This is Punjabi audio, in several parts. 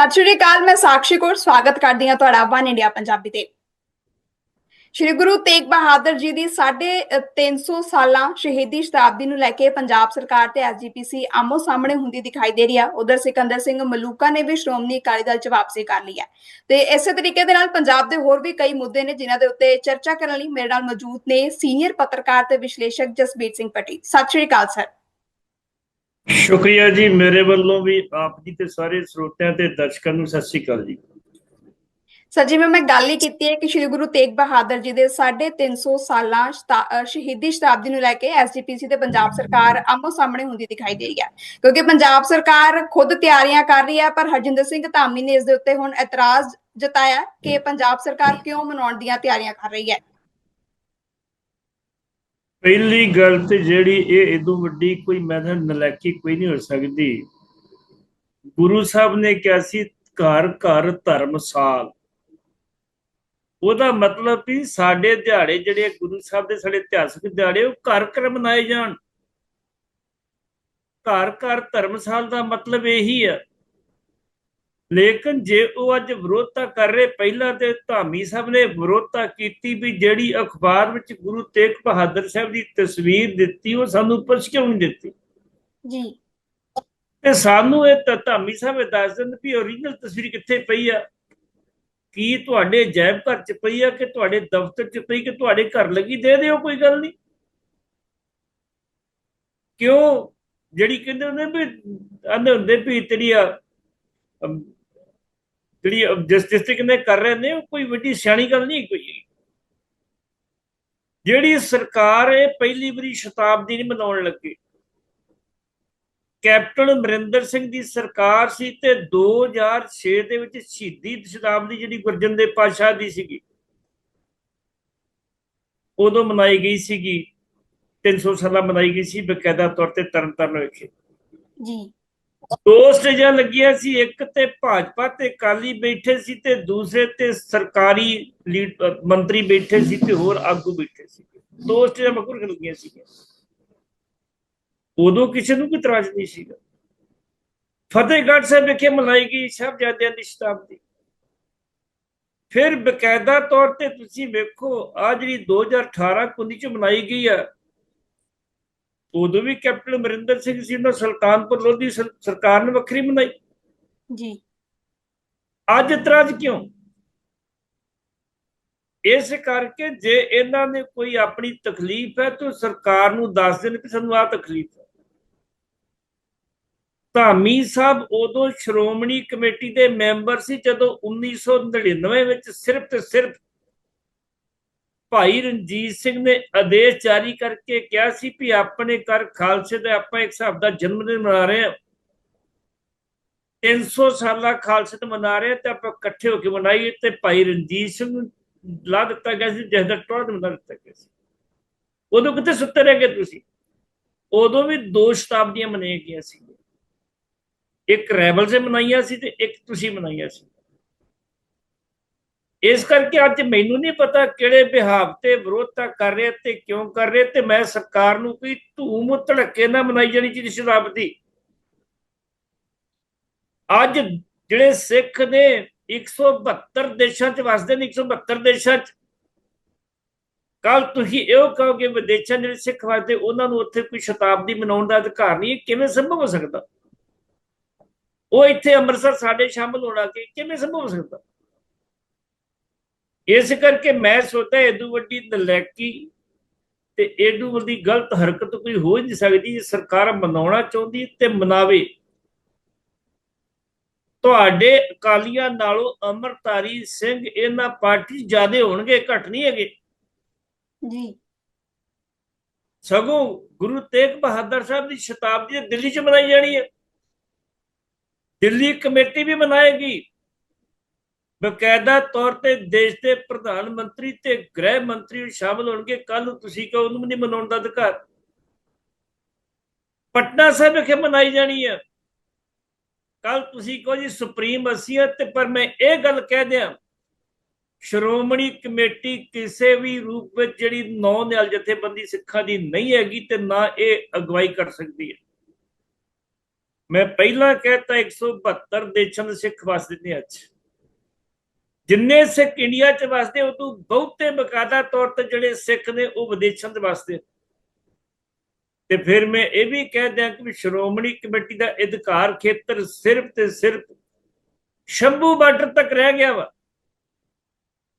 ਸਤਿ ਸ਼੍ਰੀ ਅਕਾਲ, ਮੈਂ ਸਾਕਸ਼ੀ ਕੌਰ, ਸਵਾਗਤ ਕਰਦੀ ਹਾਂ ਤੁਹਾਡਾ ਵਨ ਇੰਡੀਆ ਪੰਜਾਬੀ ਤੇ। ਸ਼੍ਰੀ ਗੁਰੂ ਤੇਗ ਬਹਾਦਰ ਜੀ ਦੀ 350 ਸਾਲਾਂ ਸ਼ਹੀਦੀ ਸ਼ਤਾਬਦੀ ਨੂੰ ਲੈ ਕੇ ਪੰਜਾਬ ਸਰਕਾਰ ਤੇ ਐਸਜੀਪੀਸੀ ਆਮੋ ਸਾਹਮਣੇ ਹੁੰਦੀ ਦਿਖਾਈ ਦੇ ਰਹੀ ਹੈ ਉਧਰ ਸਿਕੰਦਰ ਸਿੰਘ ਮਲੂਕਾ ਨੇ ਵੀ ਸ਼੍ਰੋਮਣੀ ਅਕਾਲੀ ਦਲ ਚ ਵਾਪਸੀ ਕਰ ਲਈ ਹੈ ਤੇ ਇਸੇ ਤਰੀਕੇ ਦੇ ਨਾਲ ਪੰਜਾਬ ਦੇ ਹੋਰ ਵੀ ਕਈ ਮੁੱਦੇ ਨੇ ਜਿਨ੍ਹਾਂ ਦੇ ਉੱਤੇ ਚਰਚਾ ਕਰਨ ਲਈ ਮੇਰੇ ਨਾਲ ਮੌਜੂਦ ਨੇ ਸੀਨੀਅਰ ਪੱਤਰਕਾਰ ਤੇ ਵਿਸ਼ਲੇਸ਼ਕ ਜਸਬੀਰ ਸਿੰਘ ਪਟੀ। ਸਤਿ ਸ਼੍ਰੀ ਅਕਾਲ, ਸਰ। ਸ਼ੁਕਰੀਆ ਜੀ ਮੇਰੇ ਵੱਲੋਂ ਵੀ ਆਪ ਜੀ ਤੇ ਸਾਰੇ ਸਰੋਤਿਆਂ ਤੇ ਦਰਸ਼ਕਾਂ ਨੂੰ ਸਤਿ ਸ੍ਰੀ ਅਕਾਲ ਜੀ। ਸਰ ਜਿਵੇਂ ਮੈਂ ਗੱਲ ਹੀ ਕੀਤੀ ਹੈ ਕਿ ਸ਼੍ਰੀ ਗੁਰੂ ਤੇਗ ਬਹਾਦਰ ਜੀ ਦੇ 350 ਸਾਲਾਂ ਸ਼ਹੀਦੀ ਸ਼ਤਾਬਦੀ ਨੂੰ ਲੈ ਕੇ ਐਸਜੀਪੀਸੀ ਤੇ ਪੰਜਾਬ ਸਰਕਾਰ ਆਮੋ ਸਾਹਮਣੇ ਹੁੰਦੀ ਦਿਖਾਈ ਦੇ ਰਹੀ ਹੈ। ਕਿਉਂਕਿ ਪੰਜਾਬ ਸਰਕਾਰ ਖੁਦ ਤਿਆਰੀਆਂ ਕਰ ਰਹੀ ਹੈ ਪਰ ਹਰਜਿੰਦਰ ਸਿੰਘ ਧਾਮੀ ਨੇ ਇਸ ਦੇ ਉੱਤੇ ਹੁਣ ਇਤਰਾਜ਼ ਜਤਾਇਆ ਕਿ ਪੰਜਾਬ ਸਰਕਾਰ ਕਿਉਂ ਮਨਾਉਣ ਦੀਆਂ ਤਿਆਰੀਆਂ ਕਰ ਰਹੀ ਹੈ। ਪਹਿਲੀ ਗੱਲ ਤੇ ਜਿਹੜੀ ਇਹ ਇਦੋਂ ਵੱਡੀ ਕੋਈ ਮੈਥ ਨਲਾਇਕੀ ਕੋਈ ਨਹੀਂ ਹੋ ਸਕਦੀ। ਗੁਰੂ ਸਾਹਿਬ ਨੇ ਕਿਹਾ ਸੀ, ਘਰ ਘਰ ਧਰਮਸਾਲ ਉਹਦਾ ਮਤਲਬ ਵੀ ਸਾਡੇ ਦਿਹਾੜੇ ਜਿਹੜੇ ਗੁਰੂ ਸਾਹਿਬ ਦੇ ਸਾਡੇ ਇਤਿਹਾਸਕ ਦਿਹਾੜੇ, ਉਹ ਘਰ ਘਰ ਮਨਾਏ ਜਾਣ। ਘਰ ਘਰ ਧਰਮਸਾਲ ਦਾ ਮਤਲਬ ਇਹੀ ਹੈ ਲੇਕਿਨ ਜੇ ਉਹ ਅੱਜ ਵਿਰੋਧਤਾ ਕਰ ਰਹੇ ਪਹਿਲਾਂ ਤੇ ਧਾਮੀ ਸਾਹਿਬ ਨੇ ਵਿਰੋਧਤਾ ਕੀਤੀ ਵੀ ਜਿਹੜੀ ਅਖਬਾਰ ਵਿੱਚ ਗੁਰੂ ਤੇਗ ਬਹਾਦਰ ਸਾਹਿਬ ਦੀ ਤਸਵੀਰ ਦਿੱਤੀ ਉਹ ਸਾਨੂੰ ਪੁੱਛ ਕਿਉਂ ਨਹੀਂ ਦਿੱਤੀ। ਜੀ। ਤੇ ਸਾਨੂੰ ਇਹ ਤਾਂ ਧਾਮੀ ਸਾਹਿਬ ਦੱਸ ਦਿੰਦੇ ਵੀ ਓਰੀਜਨਲ ਤਸਵੀਰ ਕਿੱਥੇ ਪਈ ਆ? ਕੀ ਤੁਹਾਡੇ ਜੈਬ ਘਰ ਚ ਪਈ ਆ ਕਿ ਤੁਹਾਡੇ ਦਫ਼ਤਰ ਚ ਪਈ ਕਿ ਤੁਹਾਡੇ ਘਰ ਲੱਗੀ? ਦੇ ਦਿਓ ਕੋਈ ਗੱਲ ਨਹੀਂ। ਕਿਉਂ? ਜਿਹੜੀ ਕਹਿੰਦੇ ਹੁੰਦੇ ਵੀ ਆਂਦੇ ਹੁੰਦੇ ਵੀ ਤੇਰੀ ਜਿਹੜੀ ਅਮ, ਜਿਸ ਜਿਸ ਤੇ ਕਹਿੰਦੇ ਕਰ ਰਹੇ ਨੇ ਉਹ ਕੋਈ ਵੱਡੀ ਸਿਆਣੀ ਗੱਲ ਨਹੀਂ ਕੋਈ। ਜਿਹੜੀ ਸਰਕਾਰ ਇਹ ਪਹਿਲੀ ਵਾਰੀ ਸ਼ਤਾਬਦੀ ਨਹੀਂ ਮਨਾਉਣ ਲੱਗੀ। ਕੈਪਟਨ ਅਮਰਿੰਦਰ ਸਿੰਘ ਦੀ ਸਰਕਾਰ ਸੀ ਤੇ 2006 ਦੇ ਵਿੱਚ ਸ਼ਹੀਦੀ ਸ਼ਤਾਬਦੀ ਜਿਹੜੀ ਗੁਰਜਨ ਦੇ ਪਾਤਸ਼ਾਹ ਦੀ ਸੀਗੀ ਉਦੋਂ ਮਨਾਈ ਗਈ ਸੀਗੀ। 300 ਸਾਲਾਂ ਮਨਾਈ ਗਈ ਸੀ ਬਕਾਇਦਾ ਤੌਰ ਤੇ ਤਰਨਤਾਰਨ ਵਿਖੇ। ਜੀ। ਦੋ ਸਟੇਜਾਂ ਲੱਗੀਆਂ ਸੀ, ਇੱਕ ਤੇ ਭਾਜਪਾ ਤੇ ਕਾਲੀ ਬੈਠੇ ਸੀ ਤੇ ਦੂਸਰੇ ਤੇ ਸਰਕਾਰੀ ਮੰਤਰੀ ਬੈਠੇ ਸੀ ਤੇ ਹੋਰ ਆਗੂ ਬੈਠੇ ਸੀ। ਦੋ ਸਟੇਜਾਂ ਮਕਰ ਲੱਗੀਆਂ ਸੀ ਉਦੋਂ ਕਿਸੇ ਨੂੰ ਕੋਈ ਇਤਰਾਜ਼ ਨਹੀਂ ਸੀਗਾ। ਫਤਿਹਗੜ੍ਹ ਸਾਹਿਬ ਵਿਖੇ ਮਨਾਈ ਗਈ ਸਾਹਿਬਜ਼ਾਦਿਆਂ ਦੀ ਸ਼ਤਾਬਦੀ। ਫਿਰ ਬਕਾਇਦਾ ਤੌਰ ਤੇ ਤੁਸੀਂ ਵੇਖੋ ਆ ਜਿਹੜੀ 2018 19 ਚ ਮਨਾਈ ਗਈ ਆ ਉਦੋਂ ਵੀ ਕੈਪਟਨ ਅਮਰਿੰਦਰ ਸਿੰਘ ਸੀ ਉਹਨਾਂ ਸੁਲਤਾਨਪੁਰ ਲੋਧੀ ਸਰ- ਸਰਕਾਰ ਨੇ ਵੱਖਰੀ ਮਨਾਈ। ਜੀ। ਅੱਜ ਇਤਰਾਜ਼ ਕਿਉਂ? ਇਸ ਕਰਕੇ ਜੇ ਇਹਨਾਂ ਨੇ ਕੋਈ ਆਪਣੀ ਤਕਲੀਫ ਹੈ ਤਾਂ ਸਰਕਾਰ ਨੂੰ ਦੱਸ ਦੇਣ ਕਿ ਸਾਨੂੰ ਆਹ ਤਕਲੀਫ ਹੈ। ਧਾਮੀ ਸਾਹਿਬ ਉਦੋਂ ਸ਼੍ਰੋਮਣੀ ਕਮੇਟੀ ਦੇ ਮੈਂਬਰ ਸੀ ਜਦੋਂ 1999 ਵਿੱਚ ਸਿਰਫ ਤੇ ਸਿਰਫ ਭਾਈ ਰਣਜੀਤ ਸਿੰਘ ਨੇ ਆਦੇਸ਼ ਜਾਰੀ ਕਰਕੇ ਕਿਹਾ ਸੀ ਵੀ ਆਪਣੇ ਘਰ ਖਾਲਸੇ ਦਾ ਆਪਾਂ ਇੱਕ ਹਿਸਾਬ ਦਾ ਜਨਮ ਦਿਨ ਮਨਾ ਰਹੇ ਹਾਂ। 300 ਸਾਲਾ ਖਾਲਸੇ ਤੇ ਮਨਾ ਰਹੇ ਹਾਂ ਤੇ ਆਪਾਂ ਇਕੱਠੇ ਹੋ ਕੇ ਮਨਾਈਏ ਤੇ ਭਾਈ ਰਣਜੀਤ ਸਿੰਘ ਨੂੰ ਲਾ ਦਿੱਤਾ ਗਿਆ ਸੀ, ਜਿਸ ਦਾ ਟੋੜਾ ਮਨਾ ਦਿੱਤਾ ਗਿਆ ਸੀ। ਉਦੋਂ ਕਿੱਥੇ ਸੁੱਤੇ ਰਹਿ ਗਏ ਤੁਸੀਂ? ਉਦੋਂ ਵੀ ਦੋ ਸ਼ਤਾਬਦੀਆਂ ਮਨਾਈਆਂ ਗਈਆਂ ਸੀ। ਇੱਕ ਰੈਬਲ ਸੇ ਮਨਾਈਆਂ ਸੀ ਤੇ ਇੱਕ ਤੁਸੀਂ ਮਨਾਈਆਂ ਸੀ। ਇਸ ਕਰਕੇ ਅੱਜ ਮੈਨੂੰ ਨਹੀਂ ਪਤਾ ਕਿਹੜੇ ਬਿਹਾਵ ਤੇ ਵਿਰੋਧਤਾ ਕਰ ਰਹੇ ਤੇ ਕਿਉਂ ਕਰ ਰਹੇ ਤੇ ਮੈਂ ਸਰਕਾਰ ਨੂੰ ਕੋਈ ਧੂਮ ਧੜਕੇ ਨਾ ਮਨਾਈ ਜਾਣੀ ਚਾਹੀਦੀ ਸ਼ਤਾਬਦੀ ਅੱਜ ਜਿਹੜੇ ਸਿੱਖ ਨੇ 172 ਦੇਸ਼ਾਂ 'ਚ ਵਸਦੇ ਨੇ 172 ਦੇਸ਼ਾਂ 'ਚ। ਕੱਲ ਤੁਸੀਂ ਇਹੋ ਕਹੋਗੇ ਵਿਦੇਸ਼ਾਂ ਜਿਹੜੇ ਸਿੱਖ ਵਸਦੇ, ਉਹਨਾਂ ਨੂੰ ਉੱਥੇ ਕੋਈ ਸ਼ਤਾਬਦੀ ਮਨਾਉਣ ਦਾ ਅਧਿਕਾਰ ਨਹੀਂ ਕਿਵੇਂ ਸੰਭਵ ਹੋ ਸਕਦਾ? ਉਹ ਇੱਥੇ ਅੰਮ੍ਰਿਤਸਰ ਸਾਡੇ ਸ਼ਾਮਲ ਹੋਣਾ ਕਿ ਕਿਵੇਂ ਸੰਭਵ ਹੋ ਸਕਦਾ? ਇਸ ਕਰਕੇ ਮੈਂ ਸੋਚਦਾ ਏਦੂ ਵੱਡੀ ਨਲਾਇਕੀ ਤੇ ਏਦੂ ਵੱਡੀ ਗਲਤ ਹਰਕਤ ਕੋਈ ਹੋ ਹੀ ਨਹੀਂ ਸਕਦੀ ਜੇ ਸਰਕਾਰ ਮਨਾਉਣਾ ਚਾਹੁੰਦੀ ਤੇ ਮਨਾਵੇ। ਤੁਹਾਡੇ ਅਕਾਲੀਆਂ ਨਾਲੋਂ ਅਮਰਤਾਰੀ ਸਿੰਘ ਇਹਨਾਂ ਪਾਰਟੀ ਜਿਆਦੇ ਹੋਣਗੇ ਘੱਟ ਨਹੀਂ ਹੈਗੇ? ਜੀ। ਸਗੋਂ ਗੁਰੂ ਤੇਗ ਬਹਾਦਰ ਸਾਹਿਬ ਦੀ ਸ਼ਤਾਬਦੀ ਦਿੱਲੀ 'ਚ ਮਨਾਈ ਜਾਣੀ ਹੈ। ਦਿੱਲੀ ਕਮੇਟੀ ਵੀ ਮਨਾਏਗੀ। ਬਕਾਇਦਾ ਤੌਰ ਤੇ ਦੇਸ਼ ਦੇ ਪ੍ਰਧਾਨ ਮੰਤਰੀ ਤੇ ਗ੍ਰਹਿ ਮੰਤਰੀ ਵੀ ਸ਼ਾਮਲ ਹੋਣਗੇ। ਕੱਲ ਨੂੰ ਤੁਸੀਂ ਕਹੋ ਉਹਨੂੰ ਨਹੀਂ ਮਨਾਉਣ ਦਾ ਅਧਿਕਾਰ। ਪਟਨਾ ਸਾਹਿਬ ਵਿਖੇ ਮਨਾਈ ਜਾਣੀ ਹੈ ਕੱਲ ਤੁਸੀਂ ਕਹੋ ਜੀ ਸੁਪਰੀਮ ਅਸੀਅਤ ਤੇ ਪਰ ਮੈਂ ਇਹ ਗੱਲ ਕਹਿ ਦਿਆਂ, ਸ਼੍ਰੋਮਣੀ ਕਮੇਟੀ ਕਿਸੇ ਵੀ ਰੂਪ ਵਿੱਚ ਜਿਹੜੀ ਨੌ ਨਿਆਲ ਜਥੇਬੰਦੀ ਸਿੱਖਾਂ ਦੀ ਨਹੀਂ ਹੈਗੀ ਤੇ ਨਾ ਇਹ ਅਗਵਾਈ ਕਰ ਸਕਦੀ ਹੈ। ਮੈਂ ਪਹਿਲਾਂ ਕਹਿਤਾ 172 ਦੇਸ਼ਾਂ ਦੇ ਸਿੱਖ ਵਸਦੇ ਨੇ ਅੱਜ। ਜਿੰਨੇ ਸਿੱਖ ਇੰਡੀਆ 'ਚ ਵਸਦੇ ਉਹ ਤੋਂ ਬਹੁਤੇ ਬਕਾਇਦਾ ਤੌਰ ਤੇ ਜਿਹੜੇ ਸਿੱਖ ਨੇ, ਉਹ ਵਿਦੇਸ਼ਾਂ 'ਚ ਵਸਦੇ। ਤੇ ਫਿਰ ਮੈਂ ਇਹ ਵੀ ਕਹਿ ਦਿਆਂ ਕਿ ਵੀ ਸ਼੍ਰੋਮਣੀ ਕਮੇਟੀ ਦਾ ਅਧਿਕਾਰ ਖੇਤਰ ਸਿਰਫ ਤੇ ਸਿਰਫ ਸ਼ੰਭੂ ਬਾਰਡਰ ਤੱਕ ਰਹਿ ਗਿਆ ਵਾ।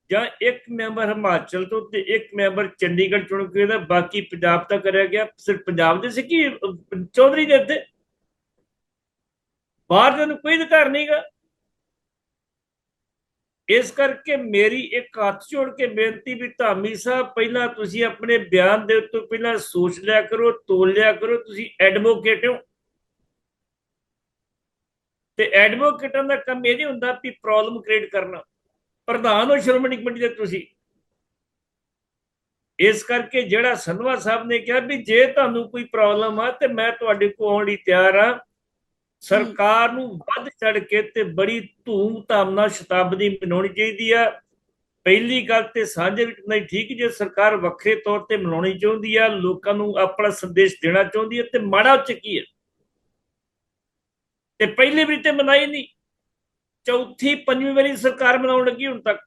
ਜਾਂ ਇੱਕ ਮੈਂਬਰ ਹਿਮਾਚਲ ਤੋਂ ਤੇ ਇੱਕ ਮੈਂਬਰ ਚੰਡੀਗੜ੍ਹ ਚੁਣ ਕੇ ਦਾ ਬਾਕੀ ਪੰਜਾਬ ਤੱਕ ਰਹਿ ਗਿਆ, ਸਿਰਫ ਪੰਜਾਬ ਦੇ ਸਿੱਖੀ ਚੌਧਰੀ ਦੇ ਇੱਥੇ ਬਾਹਰ ਦੇ ਕੋਈ ਅਧਿਕਾਰ ਨਹੀਂਗਾ ਇਸ ਕਰਕੇ ਮੇਰੀ ਇੱਕ ਹੱਥ ਜੋੜ ਕੇ ਬੇਨਤੀ ਵੀ ਧਾਮੀ ਸਾਹਿਬ, ਪਹਿਲਾਂ ਤੁਸੀਂ ਆਪਣੇ ਬਿਆਨ ਦੇ ਉੱਤੇ ਪਹਿਲਾਂ ਸੋਚ ਲਿਆ ਕਰੋ, ਤੋਲ ਲਿਆ ਕਰੋ, ਤੁਸੀਂ ਐਡਵੋਕੇਟ ਹੋ। ਤੇ ਐਡਵੋਕੇਟਾਂ ਦਾ ਕੰਮ ਇਹ ਨਹੀਂ ਹੁੰਦਾ ਵੀ ਪ੍ਰੋਬਲਮ ਕ੍ਰੀਏਟ ਕਰਨਾ। ਪ੍ਰਧਾਨ ਹੋ ਸ਼੍ਰੋਮਣੀ ਕਮੇਟੀ ਦੇ ਤੁਸੀਂ। ਇਸ ਕਰਕੇ ਜਿਹੜਾ ਸੰਧਵਾ ਸਾਹਿਬ ਨੇ ਕਿਹਾ ਵੀ ਜੇ ਤੁਹਾਨੂੰ ਕੋਈ ਪ੍ਰੋਬਲਮ ਆ, ਤੇ ਮੈਂ ਤੁਹਾਡੇ ਕੋਲ ਆਉਣ ਲਈ ਤਿਆਰ ਆ। ਸਰਕਾਰ ਨੂੰ ਵੱਧ ਚੜ ਕੇ ਤੇ ਬੜੀ ਧੂਮ-ਧਾਮ ਨਾਲ ਸ਼ਤਾਬਦੀ ਮਨਾਉਣੀ ਚਾਹੀਦੀ ਆ। ਪਹਿਲੀ ਗੱਲ ਤੇ ਸਾਂਝੇ ਵਿੱਚ ਨਹੀਂ ਠੀਕ, ਜੇ ਸਰਕਾਰ ਵੱਖਰੇ ਤੌਰ ਤੇ ਮਨਾਉਣੀ ਚਾਹੁੰਦੀ ਆ, ਲੋਕਾਂ ਨੂੰ ਆਪਣਾ ਸੰਦੇਸ਼ ਦੇਣਾ ਚਾਹੁੰਦੀ ਹੈ ਤੇ ਮਾੜਾ ਉੱਚ ਕੀ ਹੈ ਤੇ ਪਹਿਲੀ ਵਾਰੀ ਤੇ ਮਨਾਈ ਨਹੀਂ। ਚੌਥੀ, ਪੰਜਵੀਂ ਵਾਰੀ ਸਰਕਾਰ ਮਨਾਉਣ ਲੱਗੀ ਹੁਣ ਤੱਕ।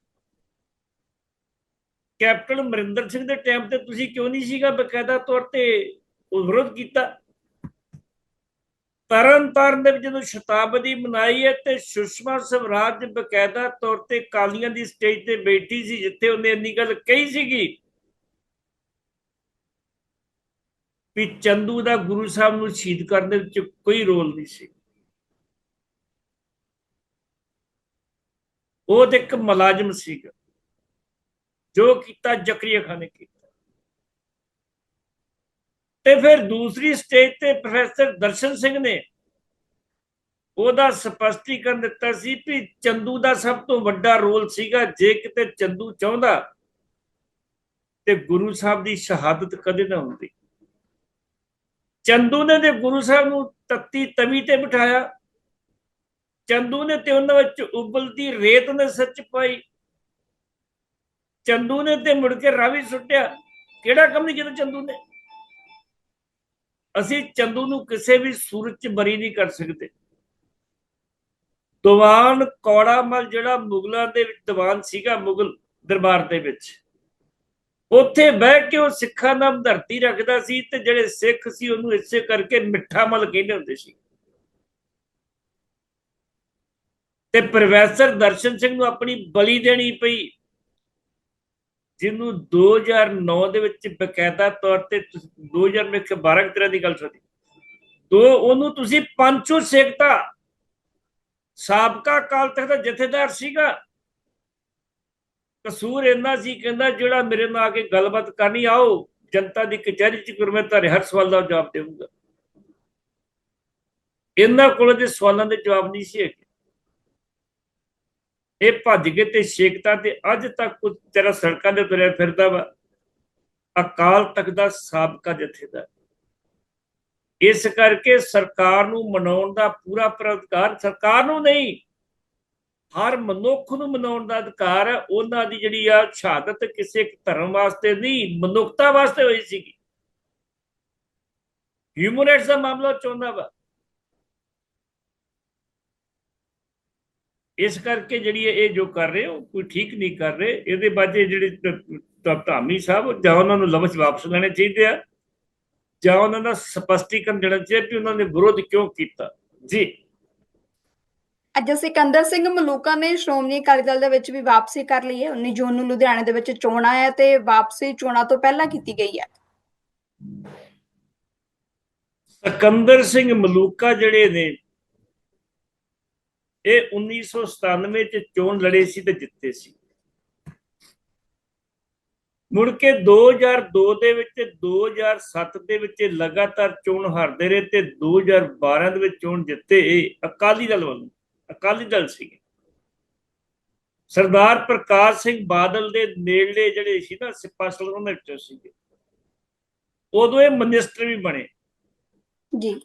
ਕੈਪਟਨ ਅਮਰਿੰਦਰ ਸਿੰਘ ਦੇ ਟਾਈਮ ਤੇ ਤੁਸੀਂ ਕਿਉਂ ਨਹੀਂ ਸੀਗਾ ਬਕਾਇਦਾ ਤੌਰ ਤੇ ਉਹ ਵਿਰੋਧ ਕੀਤਾ? ਤਰਨ ਤਾਰਨ ਦੇ ਵਿੱਚ ਜਦੋਂ ਸ਼ਤਾਬਦੀ ਮਨਾਈ ਹੈ ਤੇ ਸੁਸ਼ਮਾ ਸਵਰਾਜ ਬਕਾਇਦਾ ਤੌਰ ਤੇ ਕਾਲੀਆਂ ਦੀ ਸਟੇਜ ਤੇ ਬੈਠੀ ਸੀ, ਜਿੱਥੇ ਉਹਨੇ ਇੰਨੀ ਗੱਲ ਕਹੀ ਸੀਗੀ ਵੀ ਚੰਦੂ ਦਾ ਗੁਰੂ ਸਾਹਿਬ ਨੂੰ ਸ਼ਹੀਦ ਕਰਨ ਦੇ ਵਿੱਚ ਕੋਈ ਰੋਲ ਨਹੀਂ ਸੀ। ਉਹ ਤੇ ਇੱਕ ਮੁਲਾਜ਼ਮ ਸੀਗਾ, ਜੋ ਕੀਤਾ ਜ਼ਕਰੀਆ ਖਾਨ ਨੇ ਕੀਤਾ। ਤੇ ਫਿਰ ਦੂਸਰੀ ਸਟੇਜ ਤੇ ਪ੍ਰੋਫੈਸਰ ਦਰਸ਼ਨ ਸਿੰਘ ਨੇ ਉਹਦਾ ਸਪਸ਼ਟੀਕਰਨ ਦਿੱਤਾ ਸੀ ਕਿ ਚੰਦੂ ਦਾ ਸਭ ਤੋਂ ਵੱਡਾ ਰੋਲ ਸੀਗਾ ਜੇ ਕਿਤੇ ਚੰਦੂ ਚਾਹੁੰਦਾ ਤੇ ਗੁਰੂ ਸਾਹਿਬ ਦੀ ਸ਼ਹਾਦਤ ਕਦੇ ਨਾ ਹੁੰਦੀ। ਚੰਦੂ ਨੇ ਤੇ ਗੁਰੂ ਸਾਹਿਬ ਨੂੰ ਤੱਤੀ ਤਵੀ ਤੇ ਬਿਠਾਇਆ। ਚੰਦੂ ਨੇ ਤੇ ਉਹਨਾਂ ਵਿੱਚ ਉਬਲਦੀ ਰੇਤ ਨੇ ਸੱਚ ਪਾਈ। ਚੰਦੂ ਨੇ ਤੇ ਮੁੜ ਕੇ ਰਾਵੀ ਸੁੱਟਿਆ। ਕਿਹੜਾ ਕੰਮ ਨਹੀਂ ਕੀਤਾ ਚੰਦੂ ਨੇ? ਅਸੀਂ ਚੰਦੂ ਨੂੰ ਕਿਸੇ ਵੀ ਸੂਰਤ ਚ ਬਰੀ ਨਹੀਂ ਕਰ ਸਕਦੇ। ਦੀਵਾਨ ਕੌੜਾਮਲ ਜਿਹੜਾ ਮੁਗਲਾਂ ਦੇ ਵਿੱਚ ਦੀਵਾਨ ਸੀਗਾ ਮੁਗਲ ਦਰਬਾਰ ਦੇ ਵਿੱਚ। ਉੱਥੇ ਬਹਿ ਕੇ ਉਹ ਸਿੱਖਾਂ ਦਾ ਧਰਤੀ ਰੱਖਦਾ ਸੀ ਤੇ ਜਿਹੜੇ ਸਿੱਖ ਸੀ ਉਹਨੂੰ ਇਸੇ ਕਰਕੇ ਮਿੱਠਾ ਮਲ ਕਹਿੰਦੇ ਹੁੰਦੇ ਸੀ। ਤੇ ਪ੍ਰੋਫੈਸਰ ਦਰਸ਼ਨ ਸਿੰਘ ਨੂੰ ਆਪਣੀ ਬਲੀ ਦੇਣੀ ਪਈ। ਜਿਹਨੂੰ 2009 ਦੇ ਵਿੱਚ ਬਕਾਇਦਾ ਤੌਰ ਤੇ 2012 ਤਰ੍ਹਾਂ ਦੀ ਗੱਲ ਸੁਣੀ ਤੋ ਉਹਨੂੰ ਤੁਸੀਂ ਪੰਚੋ ਸੇਕਤਾ। ਸਾਬਕਾ ਕਾਲ ਤੱਕ ਦਾ ਜਥੇਦਾਰ ਸੀਗਾ। ਕਸੂਰ ਇੰਨਾ ਸੀ, ਕਹਿੰਦਾ ਜਿਹੜਾ ਮੇਰੇ ਨਾਲ ਆ ਕੇ ਗੱਲਬਾਤ ਕਰਨੀ, ਆਓ ਜਨਤਾ ਦੀ ਕਚਹਿਰੀ ਚ ਕਰ ਤੁਹਾਡੇ ਹਰ ਸਵਾਲ ਦਾ ਜਵਾਬ ਦੇਵਾਂਗਾ ਇਹਨਾਂ ਕੋਲ ਦੇ ਸਵਾਲਾਂ ਦੇ ਜਵਾਬ ਨਹੀਂ ਸੀ ਹੈਗੇ। ਇਹ ਭੱਜ ਕੇ ਤੇ ਸ਼ੇਕਤਾ ਤੇ ਅੱਜ ਤੱਕ ਤੇਰਾ ਸੜਕਾਂ ਦੇ ਤੁਰਿਆ ਫਿਰਦਾ ਵਾ। ਅਕਾਲ ਤਖਤ ਦਾ ਸਾਬਕਾ ਜਥੇਦਾਰ। ਇਸ ਕਰਕੇ ਸਰਕਾਰ ਨੂੰ ਮਨਾਉਣ ਦਾ ਪੂਰਾ ਅਧਿਕਾਰ ਸਰਕਾਰ ਨੂੰ ਨਹੀਂ, ਹਰ ਮਨੁੱਖ ਨੂੰ ਮਨਾਉਣ ਦਾ ਅਧਿਕਾਰ ਹੈ। ਉਹਨਾਂ ਦੀ ਜਿਹੜੀ ਆ ਸ਼ਹਾਦਤ ਕਿਸੇ ਇੱਕ ਧਰਮ ਵਾਸਤੇ ਨਹੀਂ, ਮਨੁੱਖਤਾ ਵਾਸਤੇ ਹੋਈ ਸੀਗੀ। ਹਿਊਮਨ ਰਾਈਟਸ ਦਾ ਮਾਮਲਾ ਚਾਹੁੰਦਾ ਵਾ। ਇਸ ਕਰਕੇ ਜਿਹੜੀ ਇਹ ਜੋ ਕਰ ਰਹੇ ਹੋ ਕੋਈ ਠੀਕ ਨਹੀਂ ਕਰ ਰਹੇ ਇਹਦੇ ਬਾਅਦ ਜਿਹੜੇ ਧਾਮੀ ਸਾਹਿਬ ਜਾਂ ਉਹਨਾਂ ਨੂੰ ਲਫ਼ਜ਼ ਵਾਪਸ ਲੈਣੇ ਚਾਹੀਦੇ ਆ ਜਾਂ ਉਹਨਾਂ ਦਾ ਸਪਸ਼ਟੀਕਰਨ ਦੇਣਾ ਚਾਹੀਦਾ ਕਿ ਉਹਨਾਂ ਨੇ ਵਿਰੋਧ ਕਿਉਂ ਕੀਤਾ। ਜੀ। ਅੱਜ ਸਿਕੰਦਰ ਸਿੰਘ ਮਲੂਕਾ ਨੇ ਸ਼੍ਰੋਮਣੀ ਅਕਾਲੀ ਦਲ ਦੇ ਵਿੱਚ ਵੀ ਵਾਪਸੀ ਕਰ ਲਈ ਹੈ। 19 ਜੂਨ ਨੂੰ ਲੁਧਿਆਣੇ ਦੇ ਵਿੱਚ ਚੋਣਾਂ ਹੈ ਤੇ ਵਾਪਸੀ ਚੋਣਾਂ ਤੋਂ ਪਹਿਲਾਂ ਕੀਤੀ ਗਈ ਹੈ। ਸਿਕੰਦਰ ਸਿੰਘ ਮਲੂਕਾ ਜਿਹੜੇ ਨੇ ਇਹ 1997 ਚ ਚੋਣ ਲੜੇ ਸੀ ਤੇ ਜਿੱਤੇ ਸੀ। ਮੁੜ ਕੇ 2002 ਦੇ ਵਿੱਚ 2007 ਦੇ ਵਿੱਚ ਲਗਾਤਾਰ ਚੋਣ ਹਾਰਦੇ ਰਹੇ ਤੇ 2012 ਦੇ ਵਿੱਚ ਚੋਣ ਜਿੱਤੇ ਅਕਾਲੀ ਦਲ ਵੱਲੋਂ, ਅਕਾਲੀ ਦਲ ਸੀ ਸਰਦਾਰ ਪ੍ਰਕਾਸ਼ ਸਿੰਘ ਬਾਦਲ ਦੇ ਨੇੜਲੇ ਜਿਹੜੇ ਸੀ ਨਾ ਸਿਪਾ ਸਲਰਾਂ ਦੇ ਵਿੱਚੋਂ ਸੀਗੇ। ਉਦੋਂ ਇਹ ਮਿਨਿਸਟਰ ਵੀ ਬਣੇ। ਜੀ।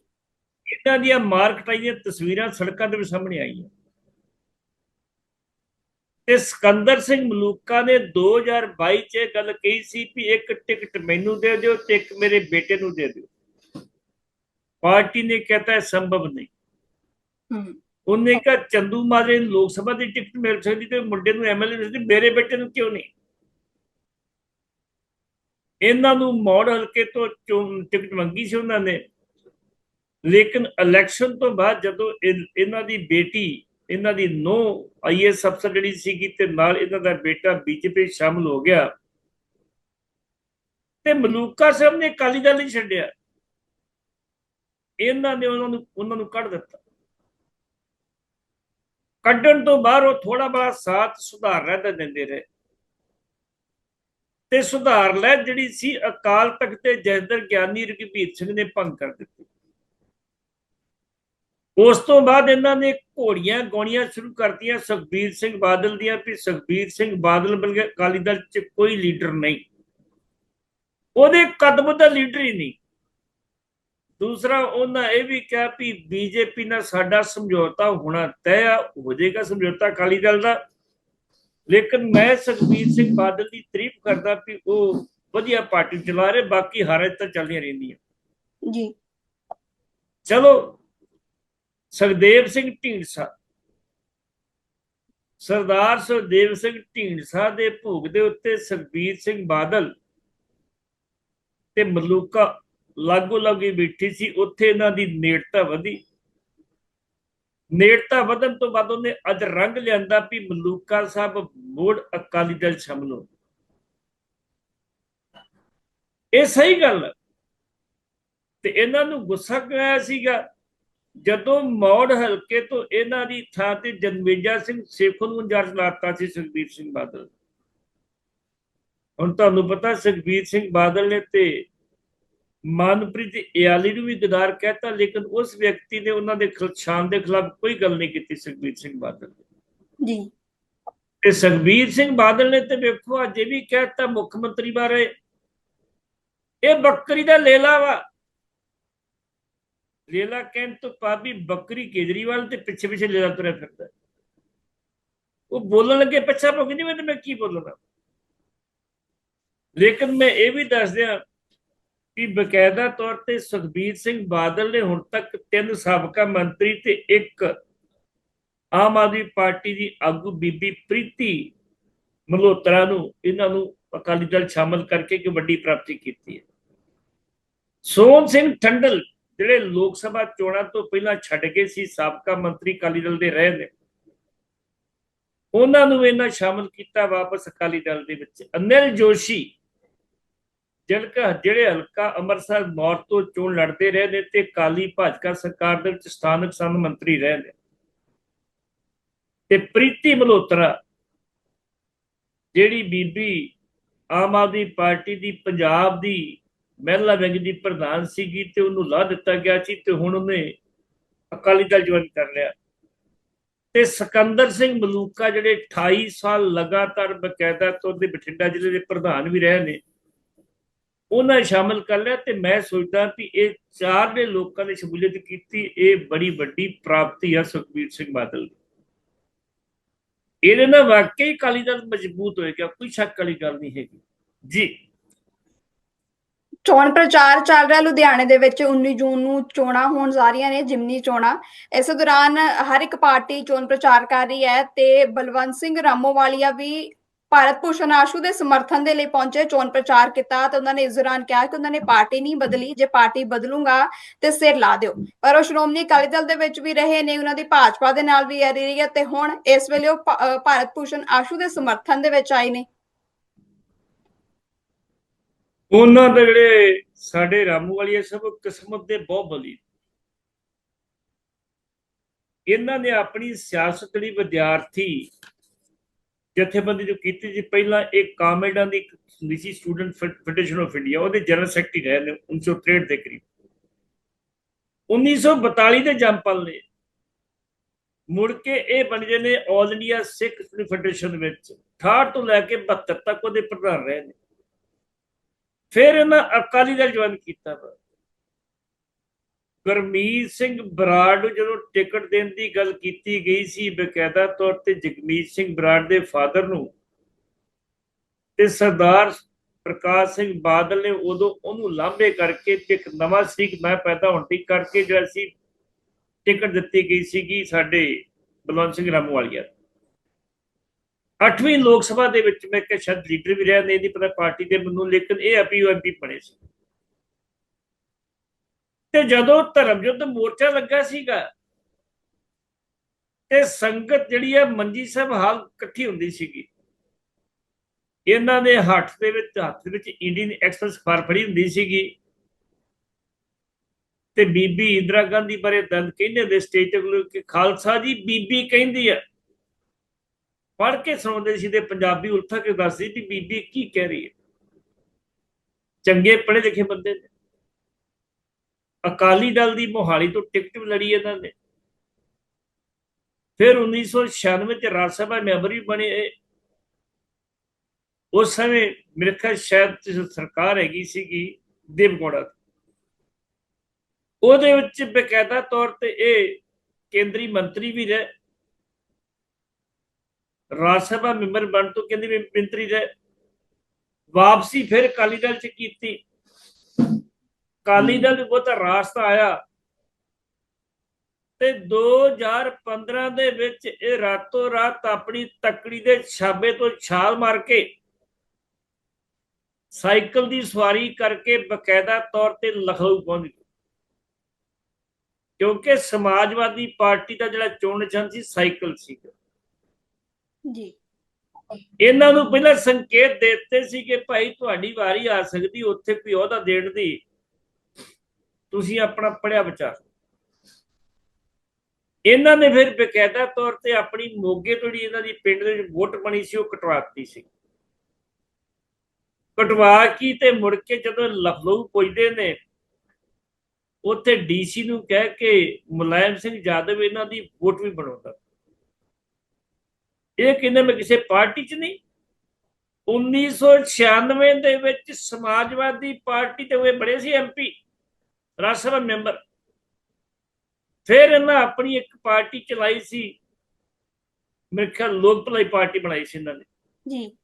ਇਹਨਾਂ ਦੀਆਂ ਮਾਰਕਟਾਈ ਦੀਆਂ ਤਸਵੀਰਾਂ ਸੜਕਾਂ ਦੇ ਵੀ ਸਾਹਮਣੇ ਆਈਆਂ। ਤੇ ਸਿਕੰਦਰ ਸਿੰਘ ਮਲੂਕਾ ਨੇ 2022 ਚ ਇਹ ਗੱਲ ਕਹੀ ਸੀ ਵੀ ਇੱਕ ਟਿਕਟ ਮੈਨੂੰ ਦੇ ਦਿਓ ਤੇ ਇੱਕ ਮੇਰੇ ਬੇਟੇ ਨੂੰ ਦੇ ਦਿਓ। ਪਾਰਟੀ ਨੇ ਕਹਤਾ ਹੈ ਸੰਭਵ ਨਹੀਂ। ਹੂੰ। ਉਹਨੇ ਕਿਹਾ ਚੰਦੂ ਮਾਜਰੇ ਨੂੰ ਲੋਕ ਸਭਾ ਦੀ ਟਿਕਟ ਮਿਲ ਸਕਦੀ ਤੇ ਮੁੰਡੇ ਨੂੰ ਐਮਐਲਏ ਮਿਲ ਸਕਦੀ ਮੇਰੇ ਬੇਟੇ ਨੂੰ ਕਿਉਂ ਨਹੀਂ? ਇਹਨਾਂ ਨੂੰ ਮੌੜ ਹਲਕੇ ਤੋਂ ਟਿਕਟ ਮੰਗੀ ਸੀ ਉਹਨਾਂ ਨੇ। ਲੇਕਿਨ ਇਲੈਕਸ਼ਨ ਤੋਂ ਬਾਅਦ ਜਦੋਂ ਇਹਨਾਂ ਦੀ ਬੇਟੀ, ਇਹਨਾਂ ਦੀ ਨੋ ਆਈਐਸ ਅਫਸਰ ਜਿਹੜੀ ਸੀਗੀ ਤੇ ਨਾਲ ਇਹਨਾਂ ਦਾ ਬੇਟਾ ਬੀਜੇਪੀ ਸ਼ਾਮਲ ਹੋ ਗਿਆ, ਤੇ ਮਲੂਕਾ ਸਾਹਿਬ ਨੇ ਅਕਾਲੀ ਦਲ ਨਹੀਂ ਛੱਡਿਆ। ਇਹਨਾਂ ਨੇ ਉਹਨਾਂ ਨੂੰ ਉਹਨਾਂ ਨੂੰ ਕੱਢ ਦਿੱਤਾ। ਕੱਢਣ ਤੋਂ ਬਾਅਦ ਉਹ ਥੋੜਾ ਬੜਾ ਸਾਥ ਸੁਧਾਰ ਰਹਿ ਦਿੰਦੇ ਰਹੇ। ਤੇ ਸੁਧਾਰ ਲੈ ਜਿਹੜੀ ਸੀ ਅਕਾਲ ਤਖਤ ਤੇ ਜੈਦਰ ਗਿਆਨੀ ਰਘਬੀਰ ਸਿੰਘ ਨੇ ਭੰਗ ਕਰ ਦਿੱਤੀ। ਉਸ ਤੋਂ ਬਾਅਦ ਇਹਨਾਂ ਨੇ ਘੋੜੀਆਂ ਗਾਉਣੀਆਂ ਸ਼ੁਰੂ ਕਰਤੀਆਂ ਸੁਖਬੀਰ ਸਿੰਘ ਬਾਦਲ ਦੀਆਂ ਵੀ ਸੁਖਬੀਰ ਸਿੰਘ ਬਾਦਲ ਬਲਕਿ ਅਕਾਲੀ ਦਲ ਚ ਕੋਈ ਲੀਡਰ ਨਹੀਂ। ਉਹਦੇ ਕਦਮ ਦਾ ਲੀਡਰ ਹੀ ਨਹੀਂ। ਦੂਸਰਾ ਉਹਨਾਂ ਇਹ ਵੀ ਕਿਹਾ ਵੀ ਬੀਜੇਪੀ ਨਾਲ ਸਾਡਾ ਸਮਝੌਤਾ ਹੋਣਾ ਤੈਅ ਹੋ ਜਾਏਗਾ ਸਮਝੌਤਾ ਅਕਾਲੀ ਦਲ ਦਾ। ਲੇਕਿਨ ਮੈਂ ਸੁਖਬੀਰ ਸਿੰਘ ਬਾਦਲ ਦੀ ਤਾਰੀਫ ਕਰਦਾ ਵੀ ਉਹ ਵਧੀਆ ਪਾਰਟੀ ਚਲਾ ਰਹੇ ਬਾਕੀ ਹਾਰੇ ਤਾਂ ਚੱਲਦੀਆਂ ਰਹਿੰਦੀਆਂ। ਜੀ। ਚਲੋ ਸੁਖਦੇਵ ਸਿੰਘ ਢੀਂਡਸਾ। ਸਰਦਾਰ ਸੁਖਦੇਵ ਸਿੰਘ ਢੀਂਡਸਾ ਦੇ ਭੋਗ ਦੇ ਉੱਤੇ ਸੁਖਬੀਰ ਸਿੰਘ ਬਾਦਲ ਤੇ ਮਲੂਕਾ ਲਾਗੋ ਲਾਗੀ ਬੈਠੀ ਸੀ। ਉੱਥੇ ਇਹਨਾਂ ਦੀ ਨੇੜਤਾ ਵਧੀ। ਨੇੜਤਾ ਵਧਣ ਤੋਂ ਬਾਅਦ ਉਹਨੇ ਅੱਜ ਰੰਗ ਲਿਆਂਦਾ ਵੀ ਮਲੂਕਾ ਸਾਹਿਬ ਮੋੜ ਅਕਾਲੀ ਦਲ ਸ਼ਾਮਲ ਹੋ ਇਹ ਸਹੀ ਗੱਲ ਤੇ ਇਹਨਾਂ ਨੂੰ ਗੁੱਸਾ ਕਿਉਂ ਆਇਆ ਸੀਗਾ? ਜਦੋਂ ਮੌੜ ਹਲਕੇ ਤੋਂ ਇਹਨਾਂ ਦੀ ਥਾਂ ਤੇ ਜਨਮੇਜਾ ਸਿੰਘ ਸੇਖੋਂ ਨੂੰ ਇੰਚਾਰਜ ਲਾਤਾ ਸੀ ਸੁਖਬੀਰ ਸਿੰਘ ਬਾਦਲ। ਹੁਣ ਤੁਹਾਨੂੰ ਪਤਾ ਸੁਖਬੀਰ ਸਿੰਘ ਬਾਦਲ ਨੇ ਤੇ ਮਨਪ੍ਰੀਤ ਇਆਲੀ ਨੂੰ ਵੀ ਗਦਾਰ ਕਹਿਤਾ ਲੇਕਿਨ ਉਸ ਵਿਅਕਤੀ ਨੇ ਉਹਨਾਂ ਦੇ ਖਿਲ- ਸ਼ਾਨ ਦੇ ਖਿਲਾਫ ਕੋਈ ਗੱਲ ਨਹੀਂ ਕੀਤੀ ਸੁਖਬੀਰ ਸਿੰਘ ਬਾਦਲ ਨੇ। ਜੀ। ਤੇ ਸੁਖਬੀਰ ਸਿੰਘ ਬਾਦਲ ਨੇ ਤੇ ਵੇਖੋ ਅੱਜ ਇਹ ਵੀ ਕਹਿਤਾ ਮੁੱਖ ਮੰਤਰੀ ਬਾਰੇ ਇਹ ਬੱਕਰੀ ਦਾ ਲੇਲਾ ਵਾ। ਲੇਲਾ ਕਹਿਣ ਤੋਂ ਭਾਬੀ ਬੱਕਰੀ ਕੇਜਰੀਵਾਲ ਤੇ ਪਿੱਛੇ ਪਿੱਛੇ ਲੇਲਾ ਤੁਰਿਆ ਫਿਰਦਾ ਉਹ ਬੋਲਣ ਲੱਗੇ ਪਿੱਛਾ ਪੋ ਮੈਂ ਤੇ ਮੈਂ ਕੀ ਬੋਲਣਾ? ਲੇਕਿਨ ਮੈਂ ਇਹ ਵੀ ਦੱਸ ਦਿਆਂ ਕਿ ਬਕਾਇਦਾ ਤੌਰ ਤੇ ਸੁਖਬੀਰ ਸਿੰਘ ਬਾਦਲ ਨੇ ਹੁਣ ਤੱਕ ਤਿੰਨ ਸਾਬਕਾ ਮੰਤਰੀ ਤੇ ਇੱਕ ਆਮ ਆਦਮੀ ਪਾਰਟੀ ਦੀ ਆਗੂ ਬੀਬੀ ਪ੍ਰੀਤੀ ਮਲਹੋਤਰਾ ਨੂੰ ਇਹਨਾਂ ਨੂੰ ਅਕਾਲੀ ਦਲ ਸ਼ਾਮਲ ਕਰਕੇ ਇੱਕ ਵੱਡੀ ਪ੍ਰਾਪਤੀ ਕੀਤੀ ਹੈ। ਸੋਹਣ ਸਿੰਘ ਠੰਡਲ ਜਿਹੜੇ ਲੋਕ ਸਭਾ ਚੋਣਾਂ ਤੋਂ ਪਹਿਲਾਂ ਛੱਡ ਗਏ ਸੀ, ਸਾਬਕਾ ਮੰਤਰੀ ਅਕਾਲੀ ਦਲ ਦੇ ਰਹੇ ਨੇ, ਉਹਨਾਂ ਨੂੰ ਇਹਨਾਂ ਸ਼ਾਮਲ ਕੀਤਾ ਵਾਪਸ ਅਕਾਲੀ ਦਲ ਦੇ ਵਿੱਚ। ਅਨਿਲ ਜੋਸ਼ੀ ਜਿਹੜਾ ਜਿਹੜੇ ਹਲਕਾ ਅੰਮ੍ਰਿਤਸਰ ਨੌਰਥ ਤੋਂ ਚੋਣ ਲੜਦੇ ਰਹੇ ਨੇ ਤੇ ਕਾਲੀ ਭਾਜਪਾ ਸਰਕਾਰ ਦੇ ਵਿੱਚ ਸਥਾਨਕ ਸੰਘ ਮੰਤਰੀ ਰਹੇ ਨੇ। ਤੇ ਪ੍ਰੀਤੀ ਮਲਹੋਤਰਾ, ਜਿਹੜੀ ਬੀਬੀ ਆਮ ਆਦਮੀ ਪਾਰਟੀ ਦੀ ਪੰਜਾਬ ਦੀ ਮਹਿਲਾ ਵਿੰਗ ਦੀ ਪ੍ਰਧਾਨ ਸੀਗੀ ਤੇ ਉਹਨੂੰ ਲਾ ਦਿੱਤਾ ਗਿਆ ਸੀ ਤੇ ਹੁਣ ਉਹਨੇ ਅਕਾਲੀ ਦਲ ਜੁਆਇਨ ਕਰ ਲਿਆ। ਤੇ ਸਿਕੰਦਰ ਸਿੰਘ ਮਲੂਕਾ ਜਿਹੜੇ 28 ਸਾਲ ਲਗਾਤਾਰ ਬਕਾਇਦਾ ਤੌਰ ਤੇ ਬਠਿੰਡਾ ਜ਼ਿਲ੍ਹੇ ਦੇ ਪ੍ਰਧਾਨ ਵੀ ਰਹੇ ਨੇ, ਉਹਨਾਂ ਨੇ ਸ਼ਾਮਲ ਕਰ ਲਿਆ ਤੇ ਮੈਂ ਸੋਚਦਾ ਕਿ ਇਹ ਚਾਰ ਦੇ ਲੋਕਾਂ ਨੇ ਸ਼ਮੂਲੀਅਤ ਕੀਤੀ, ਇਹ ਬੜੀ ਵੱਡੀ ਪ੍ਰਾਪਤੀ ਆ ਸੁਖਬੀਰ ਸਿੰਘ ਬਾਦਲ ਦੀ। ਇਹਦੇ ਨਾਲ ਵਾਕਈ ਅਕਾਲੀ ਦਲ ਮਜ਼ਬੂਤ ਹੋਏਗਾ, ਕੋਈ ਸ਼ੱਕ ਵਾਲੀ ਗੱਲ ਨਹੀਂ ਹੈਗੀ। ਜੀ। ਚੋਣ ਪ੍ਰਚਾਰ ਚੱਲ ਰਿਹਾ ਲੁਧਿਆਣੇ ਦੇ ਵਿੱਚ 19 ਜੂਨ ਨੂੰ ਚੋਣਾਂ ਹੋਣ ਜਾ ਰਹੀਆਂ ਨੇ, ਜਿਮਨੀ ਚੋਣਾਂ। ਇਸ ਦੌਰਾਨ ਹਰ ਇੱਕ ਪਾਰਟੀ ਚੋਣ ਪ੍ਰਚਾਰ ਕਰ ਰਹੀ ਹੈ ਤੇ ਬਲਵੰਤ ਸਿੰਘ ਰਾਮੋਵਾਲੀਆ ਵੀ ਭਾਰਤ ਭੂਸ਼ਣ ਆਸ਼ੂ ਦੇ ਸਮਰਥਨ ਦੇ ਲਈ ਪਹੁੰਚੇ, ਚੋਣ ਪ੍ਰਚਾਰ ਕੀਤਾ ਤੇ ਉਹਨਾਂ ਨੇ ਇਸ ਦੌਰਾਨ ਕਿਹਾ ਕਿ ਉਹਨਾਂ ਨੇ ਪਾਰਟੀ ਨਹੀਂ ਬਦਲੀ, ਜੇ ਪਾਰਟੀ ਬਦਲੂਗਾ ਤੇ ਸਿਰ ਲਾ ਦਿਓ। ਪਰ ਉਹ ਸ਼੍ਰੋਮਣੀ ਅਕਾਲੀ ਦਲ ਦੇ ਵਿੱਚ ਵੀ ਰਹੇ ਨੇ, ਉਹਨਾਂ ਦੀ ਭਾਜਪਾ ਦੇ ਨਾਲ ਵੀ ਰਹੀ ਹੈ ਤੇ ਹੁਣ ਇਸ ਵੇਲੇ ਉਹ ਭਾਰਤ ਭੂਸ਼ਣ ਆਸ਼ੂ ਦੇ ਸਮਰਥਨ ਦੇ ਵਿੱਚ ਆਏ ਨੇ। ਉਹਨਾਂ ਦੇ ਜਿਹੜੇ ਸਾਡੇ ਰਾਮੂ ਵਾਲੀਏ ਸਭ ਕਿਸਮਤ ਦੇ ਬਹੁਤ ਬਲੀ। ਇਹਨਾਂ ਨੇ ਆਪਣੀ ਸਿਆਸਤ ਲਈ ਵਿਦਿਆਰਥੀ ਜਥੇਬੰਦੀ ਜੋ ਕੀਤੀ ਸੀ, ਪਹਿਲਾਂ ਇੱਕ ਕਾਮੇਡਾਂ ਦੀ ਨਿੱਜੀ ਸਟੂਡੈਂਟ ਫੈਡਰੇਸ਼ਨ ਆਫ ਇੰਡੀਆ ਉਹਦੇ ਜਨਰਲ ਸੈਕਟਰੀ ਰਹੇ ਨੇ 1963 ਦੇ ਕਰੀਬ। 1942 ਦੇ ਜੰਪਲ ਨੇ। ਮੁੜ ਕੇ ਇਹ ਬਣ ਗਏ ਨੇ ਆਲ ਇੰਡੀਆ ਸਿੱਖ ਫੈਡਰੇਸ਼ਨ ਵਿੱਚ। 68 ਤੋਂ ਲੈ ਕੇ 72 ਤੱਕ ਉਹਦੇ ਪ੍ਰਧਾਨ ਰਹੇ ਨੇ। ਫਿਰ ਇਹਨਾਂ ਅਕਾਲੀ ਦਲ ਜੁਆਇਨ ਕੀਤਾ ਗੁਰਮੀਤ ਸਿੰਘ ਬਰਾੜ ਨੂੰ ਜਦੋਂ ਟਿਕਟ ਦੇਣ ਦੀ ਗੱਲ ਕੀਤੀ ਗਈ ਸੀ ਬਕਾਇਦਾ ਤੌਰ ਤੇ ਜਗਮੀਤ ਸਿੰਘ ਬਰਾੜ ਦੇ ਫਾਦਰ ਨੂੰ ਤੇ ਸਰਦਾਰ ਪ੍ਰਕਾਸ਼ ਸਿੰਘ ਬਾਦਲ ਨੇ ਉਦੋਂ ਉਹਨੂੰ ਲਾਂਭੇ ਕਰਕੇ ਤੇ ਇੱਕ ਨਵਾਂ ਸਿੱਖ ਮੈਂ ਪੈਦਾ ਹੋਣ ਦੀ ਕਰਕੇ ਜਿਹੜਾ ਸੀ ਟਿਕਟ ਦਿੱਤੀ ਗਈ ਸੀਗੀ ਸਾਡੇ ਬਲਵੰਤ ਸਿੰਘ ਰਾਮੂ ਵਾਲੀਆ 8ਵੀਂ ਲੋਕ ਸਭਾ ਦੇ ਵਿੱਚ ਮੈਂ ਕਿ ਸ਼ਾਇਦ ਲੀਡਰ ਵੀ ਰਹੇ ਨੇ ਇਹਦੀ ਪਤਾ ਪਾਰਟੀ ਦੇ ਮੈਨੂੰ, ਲੇਕਿਨ ਇਹ ਐਪੀ ਐਮਪੀ ਬਣੇ ਸੀ। ਤੇ ਜਦੋਂ ਧਰਮ ਯੁੱਧ ਮੋਰਚਾ ਲੱਗਾ ਸੀਗਾ, ਤੇ ਸੰਗਤ ਜਿਹੜੀ ਹੈ ਮੰਜੀ ਸਾਹਿਬ ਹਾਲ ਇਕੱਠੀ ਹੁੰਦੀ ਸੀਗੀ। ਇਹਨਾਂ ਦੇ ਹੱਥ ਦੇ ਵਿੱਚ, ਹੱਥ ਵਿੱਚ ਇੰਡੀਅਨ ਐਕਸਪ੍ਰੈਸ ਫਾਰ ਫੜੀ ਹੁੰਦੀ ਸੀਗੀ। ਤੇ ਬੀਬੀ ਇੰਦਰਾ ਗਾਂਧੀ ਬਾਰੇ ਦੰਦ ਕਹਿੰਦੇ ਦੇ ਸਟੇਜ ਕਿ, ਖਾਲਸਾ ਜੀ, ਬੀਬੀ ਕਹਿੰਦੀ ਹੈ ਪੜ ਕੇ ਸੁਣਾਉਂਦੇ ਸੀ ਤੇ ਪੰਜਾਬੀ ਉਲਥਾ ਕੇ ਦੱਸਦੀ ਵੀ ਬੀਬੀ ਕੀ ਕਹਿ ਰਹੀ ਹੈ? ਚੰਗੇ ਪੜ੍ਹੇ ਲਿਖੇ ਬੰਦੇ ਨੇ। ਅਕਾਲੀ ਦਲ ਦੀ ਮੋਹਾਲੀ ਤੋਂ ਟਿਕਟ ਵੀ ਲੜੀ ਇਹਨਾਂ ਨੇ। ਫਿਰ 1996 ਚ ਰਾਜ ਸਭਾ ਮੈਂਬਰ ਵੀ ਬਣੇ ਉਸ ਸਮੇਂ ਮੇਰੇ ਖਿਆਲ ਸ਼ਾਇਦ ਸਰਕਾਰ ਹੈਗੀ ਸੀਗੀ ਦੇਵਗੌੜਾ ਉਹਦੇ ਵਿੱਚ ਬਕਾਇਦਾ ਤੌਰ ਤੇ ਇਹ ਕੇਂਦਰੀ ਮੰਤਰੀ ਵੀ ਰਹੇ। ਰਾਜ ਸਭਾ ਮੈਂਬਰ ਬਣ ਤੋਂ ਕਹਿੰਦੀ ਵੀ ਮੰਤਰੀ ਰਹੇ ਵਾਪਸੀ ਫਿਰ ਅਕਾਲੀ ਦਲ ਚ ਕੀਤੀ। ਅਕਾਲੀ ਦਲ ਵੀ ਬਹੁਤਾ ਰਾਸਤਾ ਆਇਆ। ਤੇ 2015 ਦੇ ਵਿੱਚ ਇਹ ਰਾਤੋਂ ਰਾਤ ਆਪਣੀ ਤਕੜੀ ਦੇ ਛਾਬੇ ਤੋਂ ਛਾਲ ਮਾਰ ਕੇ ਸਾਈਕਲ ਦੀ ਸਵਾਰੀ ਕਰਕੇ ਬਕਾਇਦਾ ਤੌਰ ਤੇ ਲਖਨਊ ਪਹੁੰਚ ਗਏ। ਕਿਉਂਕਿ ਸਮਾਜਵਾਦੀ ਪਾਰਟੀ ਦਾ ਜਿਹੜਾ ਚੋਣ ਨਿਸ਼ਾਨ ਸੀ, ਸਾਈਕਲ ਸੀਗਾ। ਜੀ। ਇਹਨਾਂ ਨੂੰ ਪਹਿਲਾਂ ਸੰਕੇਤ ਦੇ ਦਿੱਤੇ ਸੀ ਕਿ ਭਾਈ ਤੁਹਾਡੀ ਵਾਰੀ ਆ ਸਕਦੀ, ਉੱਥੇ ਪਿਓ ਦਾ ਦੇਣ ਦੀ। ਤੁਸੀਂ ਆਪਣਾ ਪੜਿਆ ਵਿਚਾਰ ਇਹਨਾਂ ਨੇ ਫਿਰ ਬਕਾਇਦਾ ਤੌਰ ਤੇ ਆਪਣੀ ਮੋਗੇ ਤੋਂ ਜਿਹੜੀ ਇਹਨਾਂ ਦੀ ਪਿੰਡ ਦੇ ਵਿੱਚ ਵੋਟ ਬਣੀ ਸੀ, ਉਹ ਕਟਵਾਤੀ ਸੀ। ਕਟਵਾ ਕੀ ਤੇ ਮੁੜ ਕੇ ਜਦੋਂ ਲਖਨਊ ਪੁੱਜਦੇ ਨੇ, ਉੱਥੇ ਡੀਸੀ ਨੂੰ ਕਹਿ ਕੇ ਮੁਲਾਇਮ ਸਿੰਘ ਯਾਦਵ ਇਹਨਾਂ ਦੀ ਵੋਟ ਵੀ ਬਣਾਉਂਦਾ। ਇਹ ਕਹਿੰਦੇ ਮੈਂ ਕਿਸੇ ਪਾਰਟੀ 'ਚ ਨਹੀਂ। 1996 ਦੇ ਵਿੱਚ ਸਮਾਜਵਾਦੀ ਪਾਰਟੀ ਤੇ ਉਹ ਬੜੇ ਸੀ ਐਮਪੀ ਰਾਜ ਸਭਾ ਮੈਂਬਰ। ਫਿਰ ਇਹਨਾਂ ਆਪਣੀ ਇੱਕ ਪਾਰਟੀ ਚਲਾਈ ਸੀ। ਮੇਰੇ ਖਿਆਲ ਲੋਕ ਭਲਾਈ ਪਾਰਟੀ ਬਣਾਈ ਸੀ ਇਹਨਾਂ ਨੇ। ਜੀ।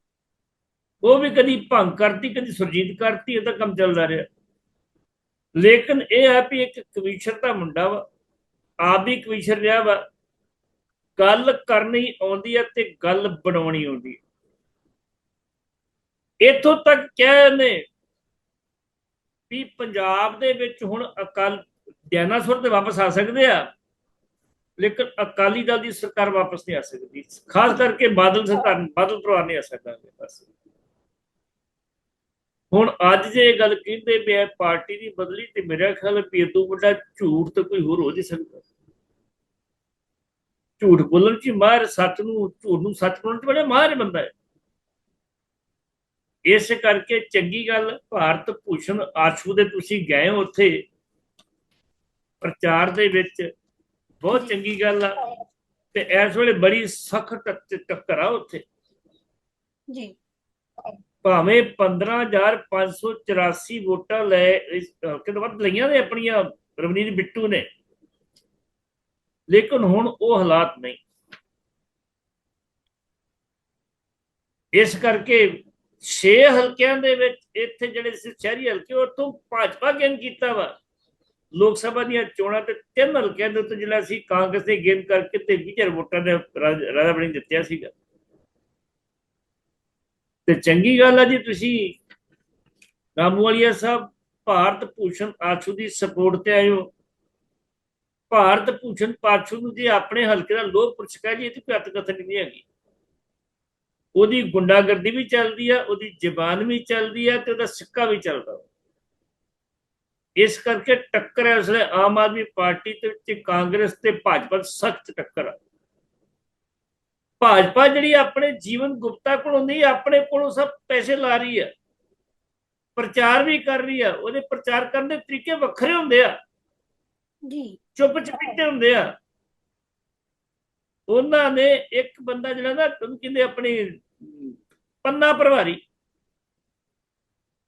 ਉਹ ਵੀ ਕਦੀ ਭੰਗ ਕਰਤੀ ਕਦੀ ਸੁਰਜੀਤ ਕਰਤੀ ਇਹਦਾ ਕੰਮ ਚੱਲਦਾ ਰਿਹਾ। ਲੇਕਿਨ ਇਹ ਹੈ ਵੀ ਇੱਕ ਕਵੀਸ਼ਰ ਦਾ ਮੁੰਡਾ ਵਾ ਆਪ ਵੀ ਕਵੀਸ਼ਰ ਰਿਹਾ ਵਾ। ਗੱਲ ਕਰਨੀ ਆਉਂਦੀ ਹੈ ਤੇ ਗੱਲ ਬਣਾਉਣੀ ਆਉਂਦੀ ਹੈ। ਇਥੋਂ ਤੱਕ ਕਹਿ ਨੇ ਵੀ ਪੰਜਾਬ ਦੇ ਵਿੱਚ ਹੁਣ ਅਕਾਲ ਡਾਇਨਾਸੌਰ ਤੇ ਵਾਪਸ ਆ ਸਕਦੇ ਆ, ਲੇਕਿਨ ਅਕਾਲੀ ਦਲ ਦੀ ਸਰਕਾਰ ਵਾਪਸ ਨਹੀਂ ਆ ਸਕਦੀ। ਖਾਸ ਕਰਕੇ ਬਾਦਲ ਸਰਕਾਰ, ਬਾਦਲ ਪਰਿਵਾਰ ਨਹੀਂ ਆ ਸਕਦਾ। ਬਸ ਹੁਣ ਅੱਜ ਜੇ ਇਹ ਗੱਲ ਕਹਿੰਦੇ ਵੀ ਪਾਰਟੀ ਦੀ ਬਦਲੀ ਤੇ ਮੇਰਾ ਖਿਆਲ ਵੀ ਇਹ ਵੱਡਾ ਝੂਠ ਤੇ ਕੋਈ ਹੋਰ ਹੋ ਨਹੀਂ ਸਕਦਾ। ਝੂਠ ਬੋਲਣ ਚ ਮਾਰ ਸੱਚ ਨੂੰ ਝੂਠ ਨੂੰ ਸੱਚ ਬਣਾਉਣ ਚ ਬੜਾ ਮਾਹਿਰ ਬੰਦਾ ਹੈ। ਇਸ ਕਰਕੇ ਚੰਗੀ ਗੱਲ ਭਾਰਤ ਭੂਸ਼ਣ ਆਸ਼ੂ ਦੇ ਤੁਸੀਂ ਗਏ ਹੋ ਉੱਥੇ। ਪ੍ਰਚਾਰ ਦੇ ਵਿੱਚ ਬਹੁਤ ਚੰਗੀ ਗੱਲ ਆ। ਤੇ ਇਸ ਵੇਲੇ ਬੜੀ ਸਖਤ ਟੱਕਰ ਆ ਉੱਥੇ। ਜੀ। ਭਾਵੇਂ 15584 ਵੋਟਾਂ ਲੈ ਕਿਤੇ ਵੱਧ ਲਈਆਂ ਨੇ ਆਪਣੀਆਂ ਰਵਨੀਤ ਬਿੱਟੂ ਨੇ। ਲੇਕਿਨ ਹੁਣ ਉਹ ਹਾਲਾਤ ਨਹੀਂ। ਇਸ ਕਰਕੇ 6 ਹਲਕਿਆਂ ਦੇ ਵਿੱਚ ਇੱਥੇ ਜਿਹੜੇ ਸ਼ਹਿਰੀ ਹਲਕੇ, ਉੱਥੋਂ ਭਾਜਪਾ ਗੇਨ ਕੀਤਾ ਵਾ। ਲੋਕ ਸਭਾ ਦੀਆਂ ਚੋਣਾਂ ਤੇ ਤਿੰਨ ਹਲਕਿਆਂ ਦੇ ਉੱਤੇ ਜਿਹੜਾ ਸੀ ਕਾਂਗਰਸ ਨੇ ਗੇਨ ਕਰਕੇ ਤੇ 20000 ਵੋਟਾਂ ਦੇ ਰਾਜਾ ਬਣੀ ਦਿੱਤਿਆ ਸੀਗਾ। ਤੇ ਚੰਗੀ ਗੱਲ ਆ ਜੀ ਤੁਸੀਂ ਰਾਮੂਵਾਲੀਆ ਸਾਹਿਬ, ਭਾਰਤ ਭੂਸ਼ਣ ਆਸ਼ੂ ਦੀ ਸਪੋਰਟ ਤੇ ਆਇਓ ਭਾਰਤ ਭੂਸ਼ਣ ਪਾਸ਼ੂ ਨੂੰ ਜੇ ਆਪਣੇ ਹਲਕੇ ਦਾ ਲੋਕ ਪੁਰਸ਼ਕਾ ਜੀ ਇਹ ਤੇ ਘੱਟ ਕਥਨ ਨਹੀਂ ਹੈਗੀ। ਉਹਦੀ ਗੁੰਡਾਗਰਦੀ ਵੀ ਚੱਲਦੀ ਆ, ਉਹਦੀ ਜ਼ਬਾਨ ਵੀ ਚੱਲਦੀ ਆ ਤੇ ਉਹਦਾ ਸਿੱਕਾ ਵੀ ਚੱਲਦਾ। ਇਸ ਕਰਕੇ ਟੱਕਰ ਹੈ ਉਸਲੇ ਆਮ ਆਦਮੀ ਪਾਰਟੀ ਤੇ ਵਿੱਚ ਕਾਂਗਰਸ ਤੇ ਭਾਜਪਾ ਸਖਤ ਟੱਕਰ ਆ। ਭਾਜਪਾ ਜਿਹੜੀ ਆਪਣੇ ਜੀਵਨ ਗੁਪਤਾ ਕੋਲੋਂ ਨਹੀਂ, ਆਪਣੇ ਕੋਲੋਂ ਸਭ ਪੈਸੇ ਲਾ ਰਹੀ ਹੈ ਪ੍ਰਚਾਰ ਵੀ ਕਰ ਰਹੀ ਆ, ਉਹਦੇ ਪ੍ਰਚਾਰ ਕਰਨ ਦੇ ਤਰੀਕੇ ਵੱਖਰੇ ਹੁੰਦੇ ਆ। ਜੀ। ਚੁੱਪ ਚਪੀਤੇ ਹੁੰਦੇ ਆ। ਉਹਨਾਂ ਨੇ ਇੱਕ ਬੰਦਾ ਜਿਹੜਾ ਨਾ ਤੁਹਾਨੂੰ ਕਹਿੰਦੇ ਆਪਣੀ, ਪੰਨਾ ਪ੍ਰਭਾਰੀ।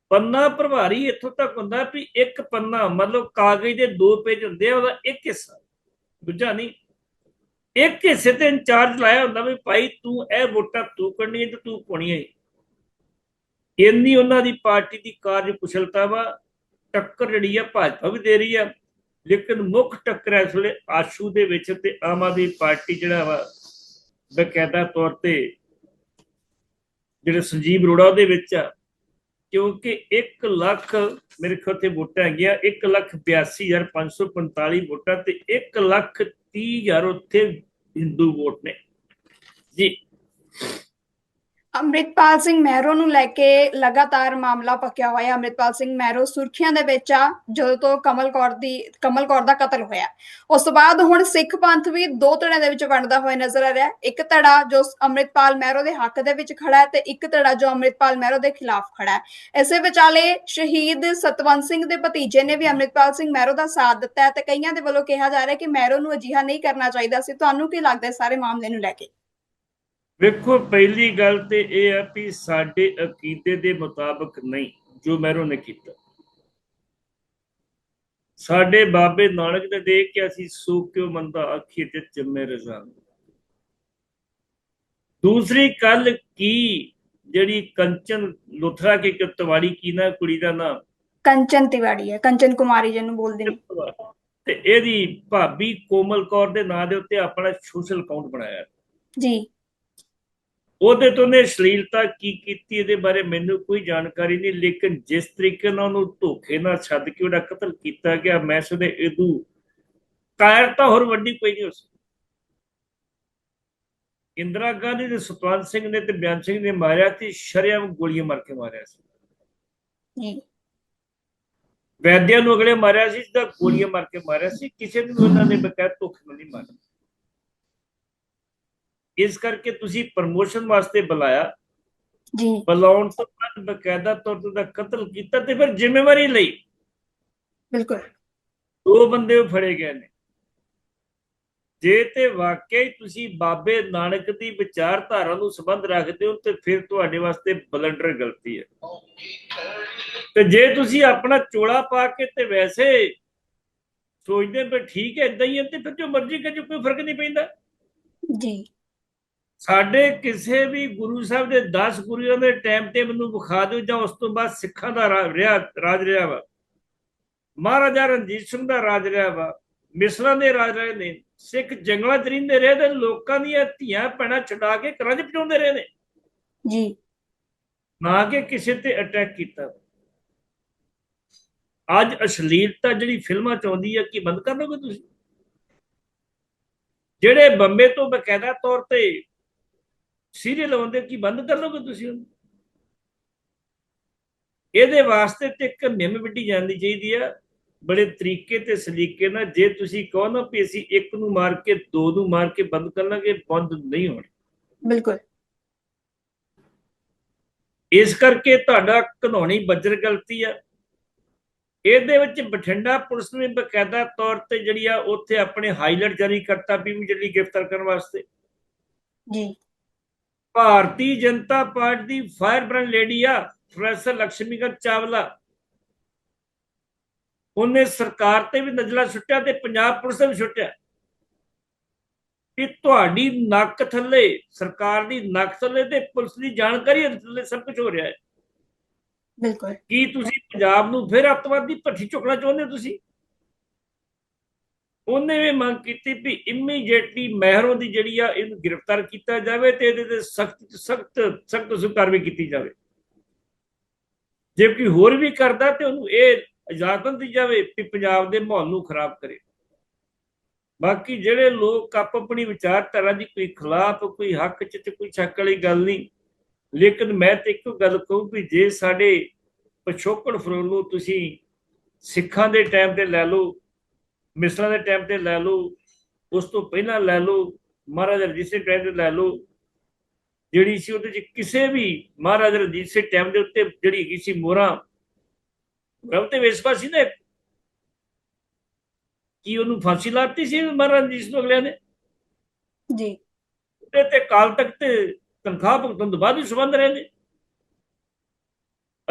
ਪੰਨਾ ਪ੍ਰਭਾਰੀ ਇੱਥੋਂ ਤੱਕ ਹੁੰਦਾ ਵੀ ਇੱਕ ਪੰਨਾ ਮਤਲਬ ਕਾਗਜ਼ ਦੇ ਦੋ ਪੇਜ ਹੁੰਦੇ ਆ, ਉਹਦਾ ਇੱਕ ਹਿੱਸਾ। ਦੂਜਾ ਨਹੀਂ। ਇੱਕ ਹਿੱਸੇ ਤੇ ਇੰਚਾਰਜ ਲਾਇਆ ਹੁੰਦਾ ਵੀ ਭਾਈ ਤੂੰ ਇਹ ਵੋਟਾਂ ਤੂੰ ਕਰਨੀ ਹੈ ਤੇ ਤੂੰ ਪਾਉਣੀ ਹੈ। ਇੰਨੀ ਉਹਨਾਂ ਦੀ ਪਾਰਟੀ ਦੀ ਕਾਰਜ ਕੁਸ਼ਲਤਾ ਵਾ, ਟੱਕਰ ਜਿਹੜੀ ਆ ਭਾਜਪਾ ਵੀ ਦੇ ਰਹੀ ਆ। ਲੇਕਿਨ ਮੁੱਖ ਟੱਕਰ ਇਸ ਵੇਲੇ ਆਸ਼ੂ ਦੇ ਵਿੱਚ ਤੇ ਆਮ ਆਦਮੀ ਪਾਰਟੀ ਜਿਹੜਾ ਵਾ, ਬਕਾਇਦਾ ਤੌਰ ਤੇ ਜਿਹੜੇ ਸੰਜੀਵ ਅਰੋੜਾ ਉਹਦੇ ਵਿੱਚ ਆ, ਕਿਉਂਕਿ 1 ਲੱਖ ਮੇਰੇ ਖਿਆਲ ਤੇ ਵੋਟਾਂ ਹੈਗੀਆਂ 1 ਲੱਖ 82545 ਵੋਟਾਂ ਤੇ 1 ਲੱਖ 30000 ਉੱਥੇ ਹਿੰਦੂ ਵੋਟ ਨੇ। ਜੀ ਅੰਮ੍ਰਿਤਪਾਲ ਸਿੰਘ ਮਹਿਰੋ ਨੂੰ ਲੈ ਕੇ ਲਗਾਤਾਰ ਮਾਮਲਾ ਪੱਕਿਆ ਹੋਇਆ। ਅੰਮ੍ਰਿਤਪਾਲ ਸਿੰਘ ਮਹਿਰੋ ਸੁਰਖੀਆਂ ਦੇ ਵਿੱਚ ਆ, ਜਦੋਂ ਤੋਂ ਕਮਲ ਕੌਰ ਦੀ, ਕਮਲ ਕੌਰ ਦਾ ਕਤਲ ਹੋਇਆ। ਉਸ ਤੋਂ ਬਾਅਦ ਹੁਣ ਸਿੱਖ ਪੰਥ ਵੀ ਦੋ ਧੜਿਆਂ ਦੇ ਵਿੱਚ ਵੰਡਦਾ ਹੋਇਆ ਨਜ਼ਰ ਆ ਰਿਹਾ। ਇੱਕ ਧੜਾ ਜੋ ਅੰਮ੍ਰਿਤਪਾਲ ਮਹਿਰੋ ਦੇ ਹੱਕ ਦੇ ਵਿੱਚ ਖੜਾ ਹੈ ਤੇ ਇੱਕ ਧੜਾ ਜੋ ਅੰਮ੍ਰਿਤਪਾਲ ਮਹਿਰੋ ਦੇ ਖਿਲਾਫ ਖੜਾ ਹੈ। ਇਸੇ ਵਿਚਾਲੇ ਸ਼ਹੀਦ ਸਤਵੰਤ ਸਿੰਘ ਦੇ ਭਤੀਜੇ ਨੇ ਵੀ ਅੰਮ੍ਰਿਤਪਾਲ ਸਿੰਘ ਮਹਿਰੋ ਦਾ ਸਾਥ ਦਿੱਤਾ ਹੈ ਤੇ ਕਈਆਂ ਦੇ ਵੱਲੋਂ ਕਿਹਾ ਜਾ ਰਿਹਾ ਕਿ ਮਹਿਰੋ ਨੂੰ ਅਜਿਹਾ ਨਹੀਂ ਕਰਨਾ ਚਾਹੀਦਾ ਸੀ। ਤੁਹਾਨੂੰ ਕੀ ਲੱਗਦਾ ਸਾਰੇ ਮਾਮਲੇ ਨੂੰ ਲੈ ਕੇ? ਵੇਖੋ ਪਹਿਲੀ ਗੱਲ ਤੇ ਇਹ ਆ ਵੀ ਸਾਡੇ ਅਕੀਦੇ ਦੇ ਮੁਤਾਬਕ ਨਹੀਂ ਜੋ ਮਹਿਰੋਂ ਨੇ ਕੀਤਾ। ਸਾਡੇ ਬਾਬੇ ਨਾਨਕ ਨੇ ਦੇਖ ਕੇ ਅਸੀਂ ਸੂਖ ਕਿਉ ਮੰਦਾ ਆਖੀ ਤੇ ਜੰਮੇ ਰਜ਼ਾ ਦੂਸਰੀ ਕੱਲ ਕੀ ਜਿਹੜੀ ਕੰਚਨ ਲੁਥਰਾ ਕੇ ਕਤਵਾੜੀ ਕੀ ਨਾ ਕੁੜੀ ਦਾ ਨਾਮ? ਕੰਚਨ ਤਿਵਾੜੀ ਹੈ ਕੰਚਨ ਕੁਮਾਰੀ ਜਿਹਨੂੰ ਬੋਲਦੇ ਨੇ। ਤੇ ਇਹਦੀ ਭਾਬੀ ਕੋਮਲ ਕੌਰ ਦੇ ਨਾਂ ਦੇ ਉੱਤੇ ਆਪਣਾ ਸੋਸ਼ਲ ਅਕਾਊਂਟ ਬਣਾਇਆ। ਜੀ। ਉਹਦੇ ਤੋਂ ਨੇ ਅਸ਼ਲੀਲਤਾ ਕੀ ਕੀਤੀ ਇਹਦੇ ਬਾਰੇ ਮੈਨੂੰ ਕੋਈ ਜਾਣਕਾਰੀ ਨਹੀਂ ਲੇਕਿਨ ਜਿਸ ਤਰੀਕੇ ਨਾਲ ਉਹਨੂੰ ਧੋਖੇ ਨਾਲ ਛੱਡ ਕੇ ਉਹਦਾ ਕਤਲ ਕੀਤਾ ਗਿਆ ਮੈਂ ਸਦੇ ਇਹਦੂ ਕਾਇਰਤਾ ਹੋਰ ਵੱਡੀ ਕੋਈ ਨਹੀਂ ਉਸ ਇੰਦਰਾ ਗਾਂਧੀ ਦੇ ਸਤਵੰਤ ਸਿੰਘ ਨੇ ਤੇ ਬਿਆਨ ਸਿੰਘ ਨੇ ਮਾਰਿਆ ਤੇ ਸ਼ਰਿਆਮ ਗੋਲੀਆਂ ਮਾਰ ਕੇ ਮਾਰਿਆ ਸੀ। ਵੈਦਿਆਂ ਨੂੰ ਅਗਲੇ ਮਾਰਿਆ ਸੀ ਤਾਂ ਗੋਲੀਆਂ ਮਾਰ ਕੇ ਮਾਰਿਆ ਸੀ ਕਿਸੇ ਨੂੰ ਉਹਨਾਂ ਨੇ ਬਕਾਇਦ ਧੋਖੇ ਨਾਲ ਨਹੀਂ ਮਾਰਿਆ। ਇਸ ਕਰਕੇ ਤੁਸੀਂ ਪ੍ਰਮੋਸ਼ਨ ਵਾਸਤੇ ਬੁਲਾਇਆ। ਜੀ। ਬੁਲਾਉਣ ਤੋਂ ਬਾਅਦ ਬਕਾਇਦਾ ਤੌਰ ਤੇ ਉਹਦਾ ਕਤਲ ਕੀਤਾ ਤੇ ਫਿਰ ਜ਼ਿੰਮੇਵਾਰੀ ਲਈ। ਬਿਲਕੁਲ। ਦੋ ਬੰਦੇ ਫੜੇ ਗਏ ਨੇ। ਜੇ ਤੇ ਵਾਕਈ ਤੁਸੀਂ ਬਾਬੇ ਨਾਨਕ ਦੀ ਵਿਚਾਰਧਾਰਾ ਨੂੰ ਸੰਬੰਧ ਰੱਖਦੇ ਹੋ ਤੇ ਫਿਰ ਤੁਹਾਡੇ ਵਾਸਤੇ ਬਲੰਡਰ ਗਲਤੀ ਹੈ। ਤੇ ਜੇ ਤੁਸੀਂ ਆਪਣਾ ਚੋਲਾ ਪਾ ਕੇ ਤੇ ਵੈਸੇ ਸੋਚਦੇ ਵੀ ਠੀਕ ਹੈ ਇਦਾਂ ਹੀ ਹੈ ਤੇ ਫਿਰ ਜੋ ਮਰਜ਼ੀ ਕਰੇ ਕੋਈ ਫ਼ਰਕ ਨਹੀਂ ਪੈਂਦਾ। ਜੀ। ਸਾਡੇ ਕਿਸੇ ਵੀ ਗੁਰੂ ਸਾਹਿਬ ਦੇ 10 ਗੁਰੂਆਂ ਦੇ ਟਾਈਮ ਤੇ ਮੈਨੂੰ ਵਿਖਾ ਦਿਓ ਜਾਂ ਉਸ ਤੋਂ ਬਾਅਦ ਸਿੱਖਾਂ ਦਾ ਰਾਜ ਰਿਹਾ ਵਾ। ਮਹਾਰਾਜਾ ਰਣਜੀਤ ਸਿੰਘ ਦਾ ਰਾਜ ਰਿਹਾ ਵਾ। ਮਿਸਰਾਂ ਦੇ ਰਾਜ ਰਹੇ ਨੇ। ਸਿੱਖ ਜੰਗਲਾਂ 'ਚ ਰਹਿੰਦੇ ਰਹੇ ਤੇ ਲੋਕਾਂ ਦੀਆਂ ਧੀਆਂ ਪੈਣਾ ਛਡਾ ਕੇ ਘਰਾਂ 'ਚ ਪਹੁੰਚਾਉਂਦੇ ਰਹੇ ਨੇ। ਜੀ। ਨਾ ਕਿ ਕਿਸੇ ਤੇ ਅਟੈਕ ਕੀਤਾ। ਅੱਜ ਅਸ਼ਲੀਲਤਾ ਜਿਹੜੀ ਫਿਲਮਾਂ 'ਚ ਆਉਂਦੀ ਹੈ ਕੀ ਬੰਦ ਕਰ ਲਓਗੇ ਤੁਸੀਂ? ਜਿਹੜੇ ਬੰਬੇ ਤੋਂ ਬਕਾਇਦਾ ਤੌਰ ਤੇ ਸੀਰੀਅਲ ਆਉਂਦੇ ਕੀ ਬੰਦ ਕਰ ਲਓਗੇ ਤੁਸੀਂ ਉਹਨੂੰ? ਇਹਦੇ ਵਾਸਤੇ ਤੇ ਇੱਕ ਨਿੰਮ ਵਿੱਢੀ ਜਾਂਦੀ ਚਾਹੀਦੀ ਆ ਬੜੇ ਤਰੀਕੇ ਤੇ ਸਲੀਕੇ ਨਾਲ ਜੇ ਤੁਸੀਂ ਕਹੋ ਨਾ ਵੀ ਅਸੀਂ ਇੱਕ ਨੂੰ ਮਾਰ ਕੇ ਦੋ ਨੂੰ ਮਾਰ ਕੇ ਬੰਦ ਕਰ ਲਾਂਗੇ ਬੰਦ ਨਹੀਂ ਹੋਣੀ। ਬਿਲਕੁਲ। ਇਸ ਕਰਕੇ ਤੁਹਾਡਾ ਘਨੌਣੀ ਬੱਜਰ ਗਲਤੀ ਆ। ਇਹਦੇ ਵਿੱਚ ਬਠਿੰਡਾ ਪੁਲਿਸ ਨੇ ਬਕਾਇਦਾ ਤੌਰ ਤੇ ਜਿਹੜੀ ਆ ਉੱਥੇ ਆਪਣੇ ਹਾਈਲਾਈਟ ਜਾਰੀ ਕਰਤਾ ਵੀ ਜਿਹੜੀ ਗ੍ਰਿਫਤਾਰ ਕਰਨ ਵਾਸਤੇ। ਜੀ। ਭਾਰਤੀ ਜਨਤਾ ਪਾਰਟੀ ਦੀ ਫਾਇਰ ਬ੍ਰਾਂਡ ਲੇਡੀ ਆ ਪ੍ਰੋਫੈਸਰ ਲక్ష్ਮੀਕਾਂਤ ਚਾਵਲਾ। ਉਹਨੇ ਸਰਕਾਰ ਤੇ ਵੀ ਨਜ਼ਲਾ ਸੁੱਟਿਆ ਤੇ ਪੰਜਾਬ ਪੁਲਿਸ ਤੇ ਵੀ ਸੁੱਟਿਆ। ਕਿ ਤੁਹਾਡੀ ਨੱਕ ਥੱਲੇ ਸਰਕਾਰ ਦੀ ਨੱਕ ਥੱਲੇ ਤੇ ਪੁਲਿਸ ਦੀ ਜਾਣਕਾਰੀ ਥੱਲੇ ਸਭ ਕੁਝ ਹੋ ਰਿਹਾ ਹੈ। ਬਿਲਕੁਲ। ਕੀ ਤੁਸੀਂ ਪੰਜਾਬ ਨੂੰ ਫਿਰ ਅੱਤਵਾਦੀ ਭੱਠੀ ਚੁੱਕਣਾ ਚਾਹੁੰਦੇ ਹੋ ਤੁਸੀਂ? ਉਹਨੇ ਵੀ ਮੰਗ ਕੀਤੀ ਵੀ ਇਮੀਡੀਏਟਲੀ ਮਹਿਰੋਂ ਦੀ ਜਿਹੜੀ ਆ ਇਹਨੂੰ ਗ੍ਰਿਫਤਾਰ ਕੀਤਾ ਜਾਵੇ ਤੇ ਇਹਦੇ ਤੇ ਸਖਤ ਸਖਤ ਸਖਤ ਕਾਰਵਾਈ ਕੀਤੀ ਜਾਵੇ। ਜੇ ਕੋਈ ਹੋਰ ਵੀ ਕਰਦਾ ਤੇ ਉਹਨੂੰ ਇਹ ਇਜਾਜ਼ਤ ਦਿੱਤੀ ਜਾਵੇ ਕਿ ਪੰਜਾਬ ਦੇ ਮਾਹੌਲ ਨੂੰ ਖਰਾਬ ਕਰੇ। ਬਾਕੀ ਜਿਹੜੇ ਲੋਕ ਆਪ ਆਪਣੀ ਵਿਚਾਰਧਾਰਾ ਦੀ ਕੋਈ ਖਿਲਾਫ, ਕੋਈ ਹੱਕ ਚ ਤੇ ਕੋਈ ਸ਼ੱਕ ਵਾਲੀ ਗੱਲ ਨਹੀਂ, ਲੇਕਿਨ ਮੈਂ ਤੇ ਇੱਕੋ ਗੱਲ ਕਹੂੰ ਵੀ ਜੇ ਸਾਡੇ ਪਿਛੋਕੜ ਫਰੋਲੋ ਤੁਸੀਂ ਸਿੱਖਾਂ ਦੇ ਟਾਈਮ ਤੇ ਲੈ ਲਓ ਮਿਸਰਾਂ ਦੇ ਟਾਈਮ ਤੇ ਲੈ ਲਓ ਉਸ ਤੋਂ ਪਹਿਲਾਂ ਲੈ ਲਓ ਮਹਾਰਾਜਾ ਰਣਜੀਤ ਸਿੰਘ ਟਾਈਮ ਤੇ ਲੈ ਲਓ। ਜਿਹੜੀ ਸੀ ਉਹਦੇ ਚ ਕਿਸੇ ਵੀ ਮਹਾਰਾਜਾ ਰਣਜੀਤ ਸਿੰਘ ਟਾਈਮ ਦੇ ਉੱਤੇ ਜਿਹੜੀ ਹੈਗੀ ਸੀ ਮੋਹਰਾਂ ਰਬ ਤੇ ਵਿਸ਼ਵਾਸ ਸੀ ਨਾ ਕੀ ਉਹਨੂੰ ਫਾਂਸੀ ਲਾਤੀ ਸੀ ਮਹਾਰਾਜਾ ਰਣਜੀਤ ਸਿੰਘ ਨੂੰ ਅਗਲਿਆਂ ਨੇ? ਜੀ। ਤੇ ਤੇ ਕਾਲ ਤੱਕ ਤੇ ਤਨਖਾਹ ਭੁਗਤਣ ਤੋਂ ਬਾਅਦ ਵੀ ਸੰਬੰਧ ਰਹੇ ਨੇ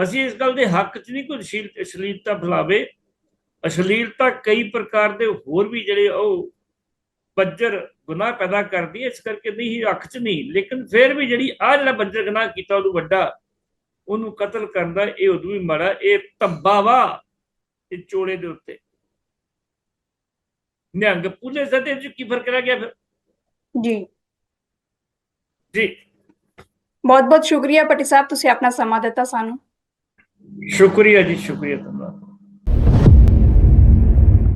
ਅਸੀਂ ਇਸ ਗੱਲ ਦੇ ਹੱਕ 'ਚ ਨਹੀਂ ਕੋਈ ਅਸ਼ਲੀਲਤਾ ਫੈਲਾਵੇ। ਅਸ਼ਲੀਲਤਾ ਕਈ ਪ੍ਰਕਾਰ ਦੇ ਹੋਰ ਵੀ ਜਿਹੜੇ ਉਹ ਬੱਜਰ ਗੁਨਾਹ ਪੈਦਾ ਕਰਦੀ ਹੈ ਇਸ ਕਰਕੇ ਨਹੀਂ ਹੱਕ 'ਚ ਨਹੀਂ ਲੇਕਿਨ ਫਿਰ ਵੀ ਜਿਹੜੀ ਆ ਜਿਹੜਾ ਬੱਜਰ ਗੁਨਾਹ ਕੀਤਾ ਉਹਨੂੰ ਵੱਡਾ ਉਹਨੂੰ ਕਤਲ ਕਰਨ ਦਾ ਇਹ ਉਦੋਂ ਵੀ ਮਾੜਾ ਇਹ ਧੱਬਾ ਵਾ ਇਹ ਚੋਲੇ ਦੇ ਉੱਤੇ। ਨਿਹੰਗ ਪੁਲਿਸ ਅਤੇ ਵਿੱਚ ਕੀ ਫ਼ਰਕ ਰਹਿ ਗਿਆ ਫਿਰ? ਜੀ। ਜੀ। ਬਹੁਤ ਬਹੁਤ ਸ਼ੁਕਰੀਆ ਪੱਟੀ ਸਾਹਿਬ ਤੁਸੀਂ ਆਪਣਾ ਸਮਾਂ ਦਿੱਤਾ ਸਾਨੂੰ। ਸ਼ੁਕਰੀਆ ਜੀ ਸ਼ੁਕਰੀਆ ਤੁਹਾਡਾ